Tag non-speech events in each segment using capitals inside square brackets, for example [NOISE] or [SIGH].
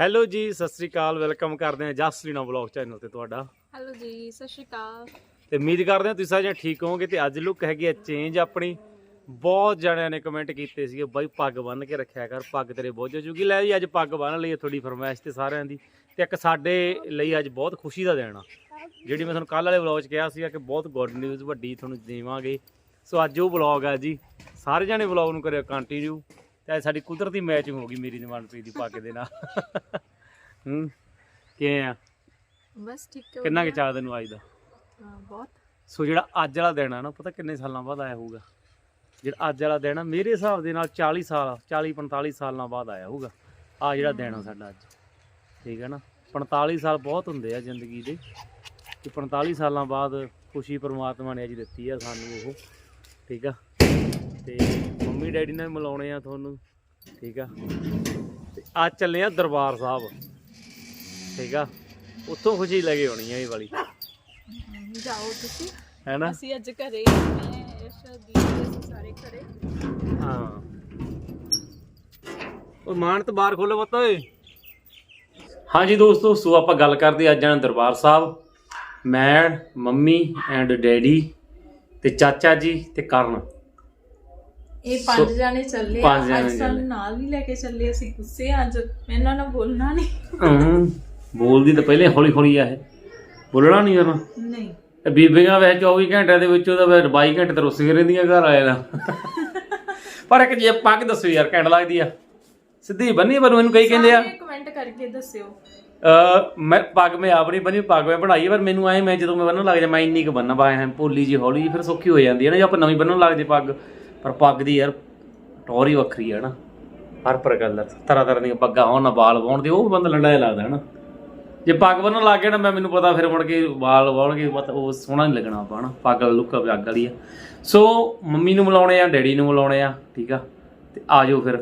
Hello ਜੀ ਸਤਿ ਸ੍ਰੀ ਅਕਾਲ welcome ਕਰਦੇ ਹਾਂ ਜਸਲੀਨਾ ਵਲੌਗ ਚੈਨਲ ਤੇ ਤੁਹਾਡਾ। ਹੈਲੋ ਜੀ ਸਤਿ ਸ਼੍ਰੀ ਅਕਾਲ। ਤੇ ਉਮੀਦ ਕਰਦੇ ਹਾਂ ਤੁਸੀਂ ਸਾਰੇ ਠੀਕ ਹੋਵੋਗੇ ਤੇ ਅੱਜ ਲੁੱਕ ਹੈਗੀ ਆ ਚੇਂਜ ਆਪਣੀ। ਬਹੁਤ ਜਣਿਆਂ ਨੇ ਕਮੈਂਟ ਕੀਤੇ ਸੀਗੇ ਬਾਈ ਪੱਗ ਬੰਨ ਕੇ ਰੱਖਿਆ ਕਰ ਪੱਗ ਤੇਰੇ ਬੋਝ ਹੋ ਜੂਗੀ। ਲੈ ਜੀ ਅੱਜ ਪੱਗ ਬੰਨ ਲਈ ਹੈ ਤੁਹਾਡੀ ਫਰਮਾਇਸ਼ ਤੇ ਸਾਰਿਆਂ ਦੀ। ਤੇ ਇੱਕ ਸਾਡੇ ਲਈ ਅੱਜ ਬਹੁਤ ਖੁਸ਼ੀ ਦਾ ਦਿਨ ਆ। ਜਿਹੜੀ ਮੈਂ ਤੁਹਾਨੂੰ ਕੱਲ ਵਾਲੇ ਵਲੌਗ 'ਚ ਕਿਹਾ ਸੀਗਾ ਕਿ ਬਹੁਤ ਗੁੱਡ ਨਿਊਜ਼ ਵੱਡੀ ਤੁਹਾਨੂੰ ਦੇਵਾਂਗੇ। ਸੋ ਅੱਜ ਉਹ ਵਲੌਗ ਆ ਜੀ। ਸਾਰੇ ਜਣੇ ਵਲੌਗ ਨੂੰ ਕਰਿਓ ਕੰਟੀਨਿਊ ਤੇ ਅੱਜ ਸਾਡੀ ਕੁਦਰਤੀ ਮੈਚਿੰਗ ਹੋ ਗਈ ਮੇਰੀ ਤੇ ਮਨਪ੍ਰੀਤ ਦੀ ਪੱਗ ਦੇ ਨਾਲ। ਹੂੰ ਕਿਵੇਂ ਆ? ਬਸ ਠੀਕ ਹੈ ਕਿੰਨਾ ਕਿ। ਚਾਹ ਤੈਨੂੰ ਅੱਜ ਦਾ? ਹਾਂ, ਬਹੁਤ। ਸੋ ਜਿਹੜਾ ਅੱਜ ਵਾਲਾ ਦਿਨ ਆ ਨਾ ਪਤਾ ਕਿੰਨੇ ਸਾਲਾਂ ਬਾਅਦ ਆਇਆ ਹੋਊਗਾ? ਜਿਹੜਾ ਅੱਜ ਵਾਲਾ ਦਿਨ ਆ ਮੇਰੇ ਹਿਸਾਬ ਦੇ ਨਾਲ 40 ਸਾਲ 40 45 ਸਾਲਾਂ ਬਾਅਦ ਆਇਆ ਹੋਊਗਾ। ਆ ਜਿਹੜਾ ਦਿਨ ਆ ਸਾਡਾ ਅੱਜ। ਠੀਕ ਹੈ ਨਾ? 45 ਸਾਲ ਬਹੁਤ ਹੁੰਦੇ ਆ ਜ਼ਿੰਦਗੀ ਦੇ। ਤੇ 45 ਸਾਲਾਂ ਬਾਅਦ ਖੁਸ਼ੀ ਪ੍ਰਮਾਤਮਾ ਨੇ ਅੱਜ ਦਿੱਤੀ ਆ ਸਾਨੂੰ ਉਹ। ਠੀਕ ਆ? ਤੇ ਮੰਮੀ ਡੈਡੀ ਨਾਲ ਮਿਲਾਉਣੇ ਆ ਤੁਹਾਨੂੰ ਠੀਕ ਆ? ਤੇ ਅੱਜ ਚੱਲੇ ਆ ਦਰਬਾਰ ਸਾਹਿਬ ਠੀਕ ਆ? ਉੱਥੋਂ ਖੁਸ਼ੀ ਲੈ ਕੇ ਆਉਣੀ ਆ ਇਹ ਵਾਲੀ। ਜਾਓ ਤੁਸੀਂ। ਹੈਨਾ? ਅਸੀਂ ਅੱਜ ਘਰੇ ਮੈਂ ਯਸ਼ਾ ਦੀ ਅਸੀਂ ਸਾਰੇ ਘਰੇ। ਹਾਂ। ਉਹ ਮਾਨ ਤੋਂ ਬਾਹਰ ਖੋਲੋ ਬੱਤ ਓਏ। ਹਾਂਜੀ ਦੋਸਤੋ ਸੋ ਆਪਾਂ ਗੱਲ ਕਰਦੇ ਅੱਜ ਆਂ ਦਰਬਾਰ ਸਾਹਿਬ। ਮੈਂ ਮੰਮੀ ਐਂਡ ਡੈਡੀ ਤੇ ਚਾਚਾ ਜੀ ਤੇ ਕਰਨ। ਇਹ ਪੰਜ ਜਾਣੇ ਚੱਲੇ ਪੰਜ ਆ ਜਾਣੇ ਅੱਜ ਸਾਨੂੰ ਚੱਲੇ। ਨਾਲ ਵੀ ਲੈ ਕੇ ਚੱਲੇ ਅਸੀਂ ਗੁੱਸੇ ਆ ਅੱਜ। ਇਹਨਾਂ ਨਾਲ ਬੋਲਣਾ ਨਹੀਂ। ਹਮ, ਬੋਲਦੀ ਤਾਂ ਪਹਿਲੇ ਹੌਲੀ ਹੌਲੀ ਆ ਇਹ। ਬੋਲਣਾ ਨਹੀਂ ਕਰਨਾ ਨਹੀਂ। ਤੇ ਬੀਬੀਆਂ ਵੈਸੇ 24 ਘੰਟਿਆਂ ਦੇ ਵਿੱਚੋਂ ਤਾਂ ਫਿਰ 22 ਘੰਟੇ ਤਾਂ ਰੁੱਸ ਕੇ ਰਹਿੰਦੀਆਂ ਘਰ ਆਏ ਨਾ ਪਰ ਇੱਕ ਜੇ ਪੱਗ ਦੱਸੋ ਯਾਰ ਘੈਂਟ ਲੱਗਦੀ ਆ। ਸਿੱਧੀ ਬੰਨੀ ਪਰ ਮੈਨੂੰ ਕਈ ਕਹਿੰਦੇ ਆ ਕਮੈਂਟ ਕਰਕੇ ਦੱਸਿਓ। ਅ ਮੈਂ ਪੱਗ ਮੈਂ ਆਪ ਨਹੀਂ ਬਣੀ ਪੱਗ ਮੈਂ ਬਣਾਈ ਹੈ, ਪਰ ਮੈਨੂੰ ਐ ਮੈਂ ਜਦੋਂ ਮੈਂ ਬੰਨਣ ਲੱਗ ਜਾ ਮੈਂ ਇੰਨੀ ਕੁ ਬੰਨਾ ਪਾ ਐ ਭੋਲੀ ਜੀ ਹੌਲੀ ਜੀ ਫਿਰ ਸੌਖੀ ਹੋ ਜਾਂਦੀ ਹੈ ਨਾ ਜੇ ਆਪਾਂ ਨਵੀਂ ਬੰਨਣ ਲੱਗ ਜੇ ਪੱਗ। ਪਰ ਪੱਗ ਦੀ ਯਾਰ ਟੌਰ ਹੀ ਵੱਖਰੀ ਹੈ ਨਾ। ਹਰ ਪਰ ਤਰ੍ਹਾਂ ਤਰ੍ਹਾਂ ਦੀਆਂ ਪੱਗਾਂ ਹੋਣ, ਨਾ ਵਾਲ ਵਾਉਣ ਦੇ, ਉਹ ਬੰਦਾ ਲੰਡਾ ਜਿਹਾ ਲੱਗਦਾ ਹੈ ਨਾ। ਜੇ ਪੱਗ ਬੰਨਣ ਲੱਗ ਗਿਆ ਨਾ, ਮੈਂ ਮੈਨੂੰ ਪਤਾ ਫਿਰ ਮੁੜ ਕੇ ਵਾਲ ਵਾਉਣਗੇ ਮਤ ਉਹ ਸੋਹਣਾ ਨਹੀਂ ਲੱਗਣਾ ਆਪਾਂ ਨਾ ਪੱਗ ਵਾਲਾ ਲੁੱਕ ਪੱਗ ਵਾਲੀ ਆ। ਸੋ ਮੰਮੀ ਨੂੰ ਮਿਲਾਉਣੇ ਆ, ਡੈਡੀ ਨੂੰ ਮਿਲਾਉਣੇ ਆ, ਠੀਕ ਆ। ਤੇ ਆ ਜਾਓ ਫਿਰ।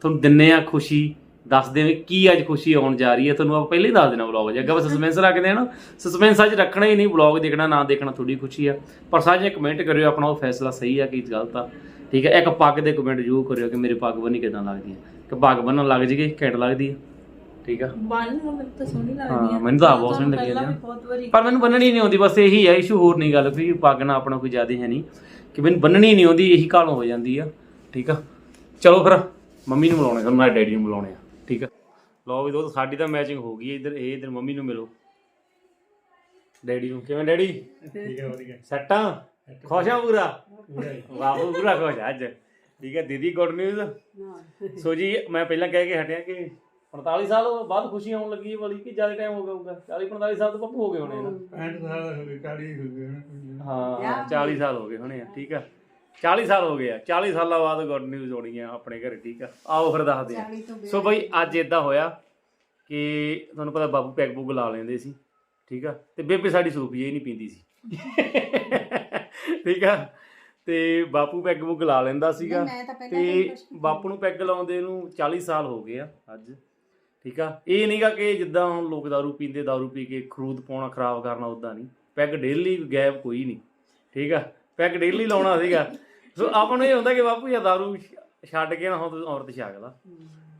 ਤੁਹਾਨੂੰ ਦਿੰਨੇ ਆ ਖੁਸ਼ੀ, ਦੱਸਦੇ ਵੀ ਕੀ ਅੱਜ ਖੁਸ਼ੀ ਆਉਣ ਜਾ ਰਹੀ ਹੈ ਤੁਹਾਨੂੰ ਆਪਾਂ ਪਹਿਲੇ ਹੀ ਦੱਸ ਦੇਣਾ ਵਲੌਗ ਜੇ। ਅੱਗੇ ਆਪਾਂ ਸਸਪੈਂਸ ਰੱਖਦੇ ਆ ਨਾ ਸਸਪੈਂਸ ਅੱਜ ਰੱਖਣਾ ਹੀ ਨਹੀਂ ਵਲੌਗ ਦੇਖਣਾ, ਨਾ ਦੇਖਣਾ ਥੋੜੀ ਖੁਸ਼ੀ ਆ। ਪਰ ਸਾਰੇ ਕਮੈਂਟ ਕਰਿਓ ਆਪਣਾ ਉਹ ਫੈਸਲਾ ਸਹੀ ਆ ਕਿ ਗਲਤ ਆ। ਠੀਕ ਹੈ ਇੱਕ ਪੱਗ ਦੇ ਕਮੈਂਟ ਜ਼ਰੂਰ ਕਰਿਓ ਕਿ ਮੇਰੇ ਪੱਗ ਬੰਨੀ ਕਿਦਾਂ ਲੱਗਦੀ ਹੈ। ਕਿ ਪੱਗ ਬੰਨਣ ਲੱਗ ਜੀਗੇ ਘੈਂਟ ਲੱਗਦੀ ਹੈ। ਠੀਕ ਆ? ਬੰਨ ਨੂੰ ਮੈਨੂੰ ਤਾਂ ਸੋਹਣੀ ਲੱਗਦੀ ਹਾਂ, ਮੈਨੂੰ ਤਾਂ ਬਹੁਤ ਸੋਹਣੀ ਲੱਗੀ ਵਾਰੀ ਪਰ ਮੈਨੂੰ ਬੰਨਣੀ ਨਹੀਂ ਆਉਂਦੀ ਬਸ ਇਹੀ ਹੈ ਇਸ਼ੂ ਹੋਰ ਨਹੀਂ ਗੱਲ ਕੋਈ ਪੱਗ ਨਾਲ ਆਪਣਾ ਕੋਈ ਜ਼ਿਆਦਾ ਹੈ ਨਹੀਂ। ਕਿ ਮੈਨੂੰ ਬੰਨਣੀ ਨਹੀਂ ਆਉਂਦੀ ਇਹੀ ਕਾਲ ਹੋ ਜਾਂਦੀ ਆ। ਠੀਕ ਆ? ਚਲੋ ਫਿਰ ਮੰਮੀ ਨੂੰ ਮਿਲਾਉਣੇ ਤੁਹਾਨੂੰ ਨਾਲ ਡੈਡੀ ਨੂੰ ਮਿਲਾਉਣੇ ਆ। ਠੀਕ ਆ? ਲਓ ਵੀ ਦੋਸਤੋ ਸਾਡੀ ਤਾਂ ਮੈਚਿੰਗ ਹੋ ਗਈ ਹੈ ਇੱਧਰ ਇਹ ਇੱਧਰ ਮੰਮੀ ਨੂੰ ਮਿਲੋ। ਡੈਡੀ ਨੂੰ ਕਿਵੇਂ ਡੈਡੀ? ਠੀਕ ਹੈ ਵਧੀਆ। ਸੱਟਾਂ ਖੁਸ਼ ਆ ਪੂਰਾ? ਬਾਬੂ ਪੂਰਾ ਖੁਸ਼ ਆ ਅੱਜ। ਠੀਕ ਹੈ ਦੀਦੀ ਗੁੱਡ ਨਿਊਜ਼। ਸੋ ਜੀ ਮੈਂ ਪਹਿਲਾਂ ਕਹਿ ਕੇ ਹਟਿਆ ਕਿ 45 ਸਾਲ ਬਾਅਦ ਖੁਸ਼ੀ ਆਉਣ ਲੱਗੀ ਹੈ ਵਾਲੀ ਕਿ ਜ਼ਿਆਦਾ ਟਾਈਮ ਹੋ ਗਿਆ ਹੋਊਗਾ? 40 45 ਸਾਲ ਤੋਂ ਪੱਪੂ ਹੋ ਗਏ ਹੋਣੇ ਨਾ। 65 ਸਾਲ ਹੋ ਗਏ 40 ਹੋ ਗਏ ਹਾਂ 40 ਸਾਲ ਹੋ ਗਏ ਹੋਣੇ ਆ ਠੀਕ ਆ। 40 ਸਾਲ ਹੋ ਗਏ ਆ 40 ਸਾਲਾਂ ਬਾਅਦ ਗੁੱਡ ਨਿਊਜ਼ ਹੋਣੀ ਆ ਆਪਣੇ ਘਰੇ ਠੀਕ ਆ। ਆਓ ਫਿਰ ਦੱਸਦੇ ਆ। ਸੋ ਬਈ ਅੱਜ ਇਦਾਂ ਹੋਇਆ ਕਿ ਤੁਹਾਨੂੰ ਪਤਾ ਬਾਬੂ ਪੈਗ ਪੁਗ ਲਾ ਲੈਂਦੇ ਸੀ ਠੀਕ ਆ। ਤੇ ਬੇਬੇ ਸਾਡੀ ਸੂਪੀ ਹੀ ਨਹੀਂ ਪੀਂਦੀ ਸੀ। ਠੀਕ ਆ ਤੇ ਬਾਪੂ ਪੈਗ ਪੁਗ ਲਾ ਲੈਂਦਾ ਸੀਗਾ ਤੇ ਬਾਪੂ ਨੂੰ ਪੈਗ ਲਾਉਂਦੇ ਨੂੰ 40 ਸਾਲ ਹੋ ਗਏ ਆ ਅੱਜ ਠੀਕ ਆ ਇਹ ਨਹੀਂਗਾ ਕਿ ਜਿੱਦਾਂ ਹੁਣ ਲੋਕ दारू ਪੀਂਦੇ दारू ਪੀ ਕੇ ਖਰੂਦ ਪਾਉਣਾ ਖਰਾਬ ਕਰਨਾ ਉਦਾਂ ਨਹੀਂ ਪੈਗ ਡੇਲੀ ਗੈਪ ਕੋਈ ਨਹੀਂ ਠੀਕ ਆ ਪੈਗ ਡੇਲੀ ਲਾਉਣਾ ਸੀਗਾ ਸੋ ਆਪਾਂ ਨੂੰ ਇਹ ਹੁੰਦਾ ਕਿ ਬਾਪੂ ਇਹ दारू ਛੱਡ ਕੇ ਨਾ ਹੁਣ ਤੂੰ ਔਰਤ ਛਕ ਲਾ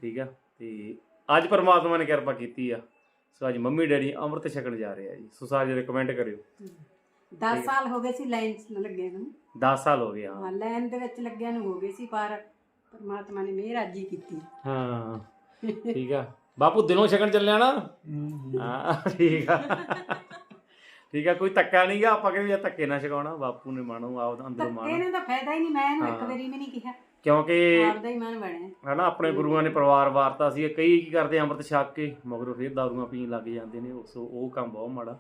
ਠੀਕ ਆ ਤੇ ਅੱਜ ਪਰਮਾਤਮਾ ਨੇ ਕਿਰਪਾ ਕੀਤੀ ਆ ਸੋ ਅੱਜ ਮੰਮੀ ਡੈਡੀ ਅੰਮ੍ਰਿਤ ਛਕਣ ਜਾ ਰਹੇ ਆ ਜੀ ਸੋ ਸਾਰੇ ਜਿਹੜੇ ਕਮੈਂਟ ਕਰਿਓ 10 ਸਾਲ ਹੋ ਗਏ ਸੀ ਲਾਈਨ 'ਚ ਲੱਗੇ ਨੂੰ। 10 ਸਾਲ ਹੋ ਗਏ ਹਾਂ। ਹਾਂ ਲਾਈਨ ਦੇ ਵਿੱਚ ਲੱਗਿਆ ਨੂੰ ਹੋ ਗਏ ਸੀ ਪਰ ਪਰਮਾਤਮਾ ਨੇ ਮਿਹਰ ਅੱਜ ਹੀ ਕੀਤੀ। ਹਾਂ [LAUGHS] ਠੀਕ ਆ। ਬਾਪੂ ਦਿਲੋਂ ਛਕਣ ਚੱਲਿਆ ਨਾ? ਹਾਂ। ਠੀਕ ਆ। ਠੀਕ ਆ ਕੋਈ ਧੱਕਾ ਨਹੀਂਗਾ ਆਪਾਂ ਕਹਿੰਦੇ ਜਾਂ ਧੱਕੇ ਨਾ ਛਕਾਉਣਾ। ਬਾਪੂ ਨੇ ਮਾਣੋ ਆਪ ਅੰਦਰੋਂ ਮਾਣ। ਨੇ ਤਾਂ ਫਾਇਦਾ ਹੀ ਨਹੀਂ ਮੈਂ ਇਹਨੂੰ ਇੱਕ। ਵਾਰੀ ਵੀ ਨਹੀਂ ਕਿਹਾ। ਕਿਉਂਕਿ ਆਪਦਾ ਹੀ ਮਨ ਬਣਿਆ। ਹਨਾ ਆਪਣੇ ਗੁਰੂਆਂ ਨੇ ਪਰਿਵਾਰ ਵਾਰਤਾ ਸੀ ਕਈ ਕੀ ਕਰਦੇ ਅੰਮ੍ਰਿਤ ਛਕ ਕੇ ਮਗਰੋਂ ਫਿਰ ਦਾਰੂਆਂ ਪੀਣ ਲੱਗ ਜਾਂਦੇ ਨੇ ਸੋ ਉਹ ਕੰਮ ਬਹੁਤ ਮਾੜਾ।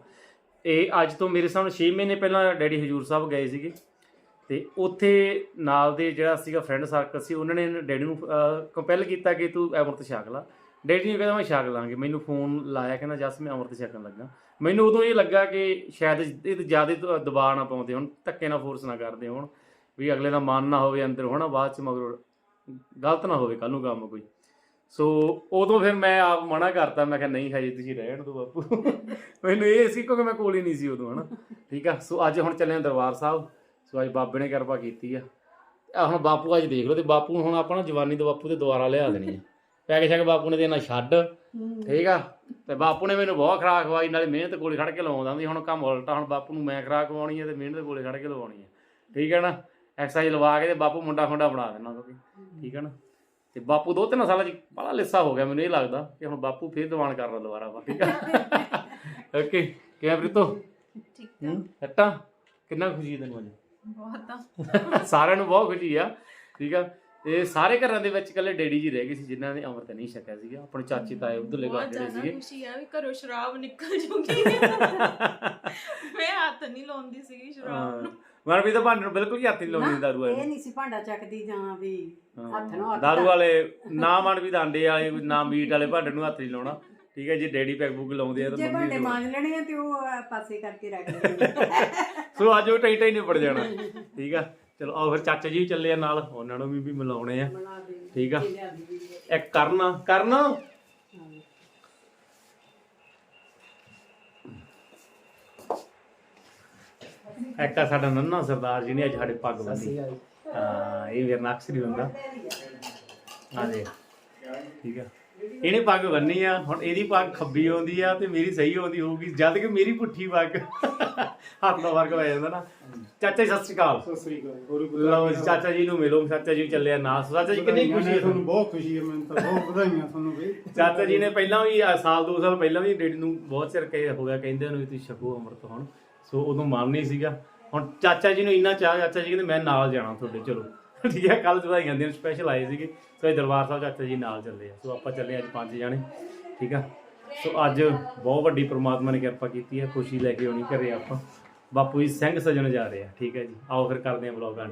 ਇਹ ਅੱਜ ਤੋਂ ਮੇਰੇ ਸਾਹਮਣੇ 6 ਮਹੀਨੇ ਪਹਿਲਾਂ ਡੈਡੀ ਹਜੂਰ ਸਾਹਿਬ ਗਏ ਸੀਗੇ ਤੇ ਉੱਥੇ ਨਾਲ ਦੇ ਜਿਹੜਾ ਸੀਗਾ ਫਰੈਂਡ ਸਰਕਲ ਸੀ, ਉਹਨਾਂ ਨੇ ਡੈਡੀ ਨੂੰ ਕੰਪੈਲ ਕੀਤਾ ਕਿ ਤੂੰ ਅੰਮ੍ਰਿਤ ਛਕ ਲਾ। ਡੈਡੀ ਨੇ ਕਹਿੰਦਾ ਮੈਂ ਛਕ ਲਾਂਗੇ। ਮੈਨੂੰ ਫੋਨ ਲਾਇਆ, ਕਹਿੰਦਾ, ਜਸ, ਮੈਂ ਅੰਮ੍ਰਿਤ ਛਕਣ ਲੱਗਾ। ਮੈਨੂੰ ਉਦੋਂ ਇਹ ਲੱਗਾ ਕਿ ਸ਼ਾਇਦ ਇਹ ਜ਼ਿਆਦਾ ਦਬਾਅ ਨਾ ਪਾਉਂਦੇ ਹੁਣ, ਧੱਕੇ ਨਾਲ ਫੋਰਸ ਨਾ ਕਰਦੇ ਹੁਣ, ਵੀ ਅਗਲੇ ਦਾ ਮਨ ਨਾ ਹੋਵੇ ਅੰਦਰ ਹੋਣਾ ਬਾਅਦ ਚ ਮਗਰੋਂ, ਗਲਤ ਨਾ ਹੋਵੇ ਕੱਲ ਨੂੰ ਕੰਮ ਕੋਈ। ਸੋ ਉਦੋਂ ਫਿਰ ਮੈਂ ਆਪ ਮਨਾ ਕਰਤਾ, ਮੈਂ ਕਿਹਾ, ਨਹੀਂ ਹਜੇ ਤੁਸੀਂ ਰਹਿਣ ਦਿਓ ਬਾਪੂ। ਮੈਨੂੰ ਇਹ ਸੀ ਕਿਉਂਕਿ ਮੈਂ ਕੋਲ ਹੀ ਨਹੀਂ ਸੀ ਉਦੋਂ, ਹਨਾ। ਠੀਕ ਆ? ਸੋ ਅੱਜ ਹੁਣ ਚੱਲੇ ਹਾਂ ਦਰਬਾਰ ਸਾਹਿਬ। ਸੋ ਅੱਜ ਬਾਬੇ ਨੇ ਕਿਰਪਾ ਕੀਤੀ ਆ। ਆਹ ਹੁਣ ਬਾਪੂ ਅੱਜ ਦੇਖ ਲਓ ਤੇ ਬਾਪੂ ਨੂੰ ਹੁਣ ਆਪਾਂ ਨਾ ਜਵਾਨੀ ਤੋਂ ਬਾਪੂ ਤੇ ਦੁਬਾਰਾ ਲਿਆ ਦੇਣੀ ਆ। ਪੈਗ ਸ਼ੈਗ ਬਾਪੂ ਨੇ ਤੇ ਦੇਣਾ ਛੱਡ। ਠੀਕ ਆ? ਤੇ ਬਾਪੂ ਨੇ ਮੈਨੂੰ ਬਹੁਤ ਖਰਾਕ ਖਵਾਈ, ਨਾਲੇ ਮਿਹਨਤ ਕੋਲੇ ਖੜ ਕੇ ਲਵਾਉਂਦਾ ਹੁੰਦੀ ਹੁਣ ਕੰਮ ਉਲਟਾ, ਹੁਣ ਬਾਪੂ ਨੂੰ ਮੈਂ ਖਰਾਕ ਖਵਾਉਣੀ ਹੈ ਤੇ ਮਿਹਨਤ ਕੋਲੇ ਖੜ ਕੇ ਲਵਾਉਣੀ ਹੈ ਠੀਕ ਹੈ ਨਾ? ਐਕਸਰਸਾਈਜ਼ ਲਵਾ ਕੇ ਤੇ ਬਾਪੂ ਮੁੰਡਾ ਖੁੰਡਾ ਬਣਾ ਦੇਣਾ ਕਿਉਂਕਿ ਠੀਕ ਹੈ ਨਾ? ਤੇ ਬਾਪੂ ਦੋ ਤਿੰਨ ਸਾਲਾਂ ਚ ਬੜਾ ਲਿੱਸਾ ਹੋ ਗਿਆ ਮੈਨੂੰ ਇਹ ਲੱਗਦਾ ਕਿ ਹੁਣ ਬਾਪੂ ਫੇਰ ਦੀਵਾਨ ਕਰਨਾ ਦੁਬਾਰਾ ਵਾ ਠੀਕ ਆ ਓਕੇ ਕਿਵੇਂ ਪ੍ਰੀਤੋ? ਠੀਕ ਹੂੰ? ਹੱਟਾ ਕਿੰਨਾ ਖੁਸ਼ੀ ਹੈ ਤੈਨੂੰ ਅੱਜ? ਬਹੁਤ ਆ। ਸਾਰਿਆਂ ਨੂੰ ਬਹੁਤ ਖੁਸ਼ੀ ਆ ਠੀਕ ਆ? ਤੇ ਸਾਰੇ ਘਰਾਂ ਦੇ ਵਿੱਚ ਇਕੱਲੇ ਡੈਡੀ ਜੀ ਰਹਿ ਗਏ ਸੀ ਜਿਨ੍ਹਾਂ ਨੇ ਅੰਮ੍ਰਿਤ ਨਹੀਂ ਛਕਿਆ ਸੀਗਾ ਆਪਣੇ ਚਾਚੀ ਤਾਏ ਉਧਰਲੇ ਘਰ ਬਹੁਤ ਜਿਹੜੇ ਜ਼ਿਆਦਾ ਸੀਗੇ। ਖੁਸ਼ੀ ਆ ਵੀ ਘਰੋਂ ਸ਼ਰਾਬ ਨਿਕਲ ਜੂਗੀ। [LAUGHS] ਮੈਂ ਹੱਥ ਨਹੀਂ ਲਾਉਂਦੀ ਸੀਗੀ ਸ਼ਰਾਬ ਨੂੰ। ਮਨਪ੍ਰੀਤ ਤਾਂ ਭਾਂਡੇ ਨੂੰ ਬਿਲਕੁਲ ਹੀ ਹੱਥ ਨਹੀਂ ਲਾਉਂਦੀ ਦਾਰੂ ਇਹ ਵਾਲੇ ਨਹੀਂ ਸੀ ਭਾਂਡਾ ਚੱਕਦੀ ਜਾਂ ਵੀ। ਹੱਥ ਨੂੰ ਹੱਥ ਦਾਰੂ ਵਾਲੇ ਨਾ ਮਨਪ੍ਰੀਤ ਆਂਡੇ ਵਾਲੇ ਨਾ ਮੀਟ ਵਾਲੇ ਭਾਂਡੇ ਨੂੰ ਹੱਥ ਨਹੀਂ ਲਾਉਣਾ। ਠੀਕ ਹੈ ਜੇ ਡੈਡੀ ਪੈਗ ਬੁੱਕ ਲਾਉਂਦੇ ਆ ਤਾਂ ਜੇ ਭਾਂਡੇ ਮਾਂਜ ਲੈਣੇ ਆ ਤੇ ਉਹ ਅਹ, ਪਾਸੇ ਕਰਕੇ ਰੱਖ [LAUGHS] ਦੇਣੇ ਸੋ ਅੱਜ ਉਹ ਟਾਈ ਟਾਈ ਨਹੀਂ ਪੜ ਜਾਣਾ। ਠੀਕ ਆ? ਚਲੋ ਆਓ ਫਿਰ ਚਾਚਾ ਜੀ ਵੀ ਚੱਲੇ ਆ ਨਾਲ ਉਹਨਾਂ ਨੂੰ ਵੀ ਵੀ ਮਿਲਾਉਣੇ ਆ। ਬਣਾ ਦੇ। ਠੀਕ ਆ। ਇੱਕ ਕਰਨਾ ਕਰਨਾ? ਇੱਕ ਆ ਸਾਡਾ ਨੰਨਾ ਸਰਦਾਰ ਜੀ ਨੇ ਅੱਜ ਸਾਡੇ ਪੱਗ ਬੰਨੀ ਹਾਂ ਇਹ ਅਕਸਰ ਹੀ ਹੁੰਦਾ ਆ ਦੇ ਠੀਕ ਆ। ਇਹਨੇ ਪੱਗ ਬੰਨੀ ਆ ਹੁਣ ਇਹਦੀ ਪੱਗ ਖੱਬੀ ਆਉਂਦੀ ਆ ਤੇ ਮੇਰੀ ਸਹੀ ਆਉਂਦੀ ਹੋਊਗੀ ਜਦ ਕਿ ਮੇਰੀ ਪੁੱਠੀ ਪੱਗ। ਹੱਥ ਦਾ ਫ਼ਰਕ ਪੈ ਜਾਂਦਾ ਨਾ। ਚਾਚਾ ਜੀ ਸਤਿ ਸ਼੍ਰੀ ਅਕਾਲ। ਸਤਿ ਸ੍ਰੀ ਅਕਾਲ। ਹੋਰ ਲਓ ਜੀ, ਚਾਚਾ ਜੀ ਨੂੰ ਮਿਲੋ ਚਾਚਾ ਜੀ ਚੱਲੇ ਆ ਨਾਲ ਚਾਚਾ ਜੀ ਕਿੰਨੀ ਖੁਸ਼ੀ ਹੈ ਤੁਹਾਨੂੰ ਬਹੁਤ ਖੁਸ਼ੀ ਹੈ ਮੈਨੂੰ ਤਾਂ ਬਹੁਤ ਵਧਾਈਆਂ ਤੁਹਾਨੂੰ ਵੀ। ਚਾਚਾ ਜੀ ਨੇ ਪਹਿਲਾਂ ਵੀ ਸਾਲ ਦੋ ਸਾਲ ਪਹਿਲਾਂ ਵੀ ਡੈਡੀ ਨੂੰ ਬਹੁਤ ਚਿਰ ਕਹੇ ਹੋ ਗਿਆ ਕਹਿੰਦੇ ਉਹਨੂੰ ਵੀ ਤੁਸੀਂ ਛਕੋ ਅੰਮ੍ਰਿਤ ਹੁਣ। ਸੋ ਉਦੋਂ ਮਨ ਨਹੀਂ ਸੀਗਾ। ਹੁਣ ਚਾਚਾ ਜੀ ਨੂੰ ਇੰਨਾ ਚਾਹ ਚਾਚਾ ਜੀ ਕਹਿੰਦੇ ਮੈਂ ਨਾਲ ਜਾਣਾ ਤੁਹਾਡੇ, ਚਲੋ। ਠੀਕ ਹੈ ਕੱਲ ਵਧਾਈਆਂ ਦੇਣ ਸਪੈਸ਼ਲ ਆਏ ਸੀਗੇ। ਸੋ ਇਹ ਦਰਬਾਰ ਸਾਹਿਬ ਚਾਚਾ ਜੀ ਨਾਲ ਚੱਲੇ ਆ। ਸੋ ਆਪਾਂ ਚੱਲੇ ਅੱਜ ਪੰਜ ਜਾਣੇ। ਠੀਕ ਆ? ਸੋ ਅੱਜ ਬਹੁਤ ਵੱਡੀ ਪ੍ਰਮਾਤਮਾ ਨੇ ਕਿਰਪਾ ਕੀਤੀ ਹੈ, ਖੁਸ਼ੀ ਲੈ ਕੇ ਆਉਣੀ ਘਰੇ ਆਪਾਂ। ਬਾਪੂ ਜੀ ਸਿੰਘ ਸਜਣ ਜਾ ਰਹੇ ਆ। ਠੀਕ ਹੈ ਜੀ? ਆਓ ਫਿਰ ਕਰਦੇ ਆ ਬਲੌਗ ਦਾ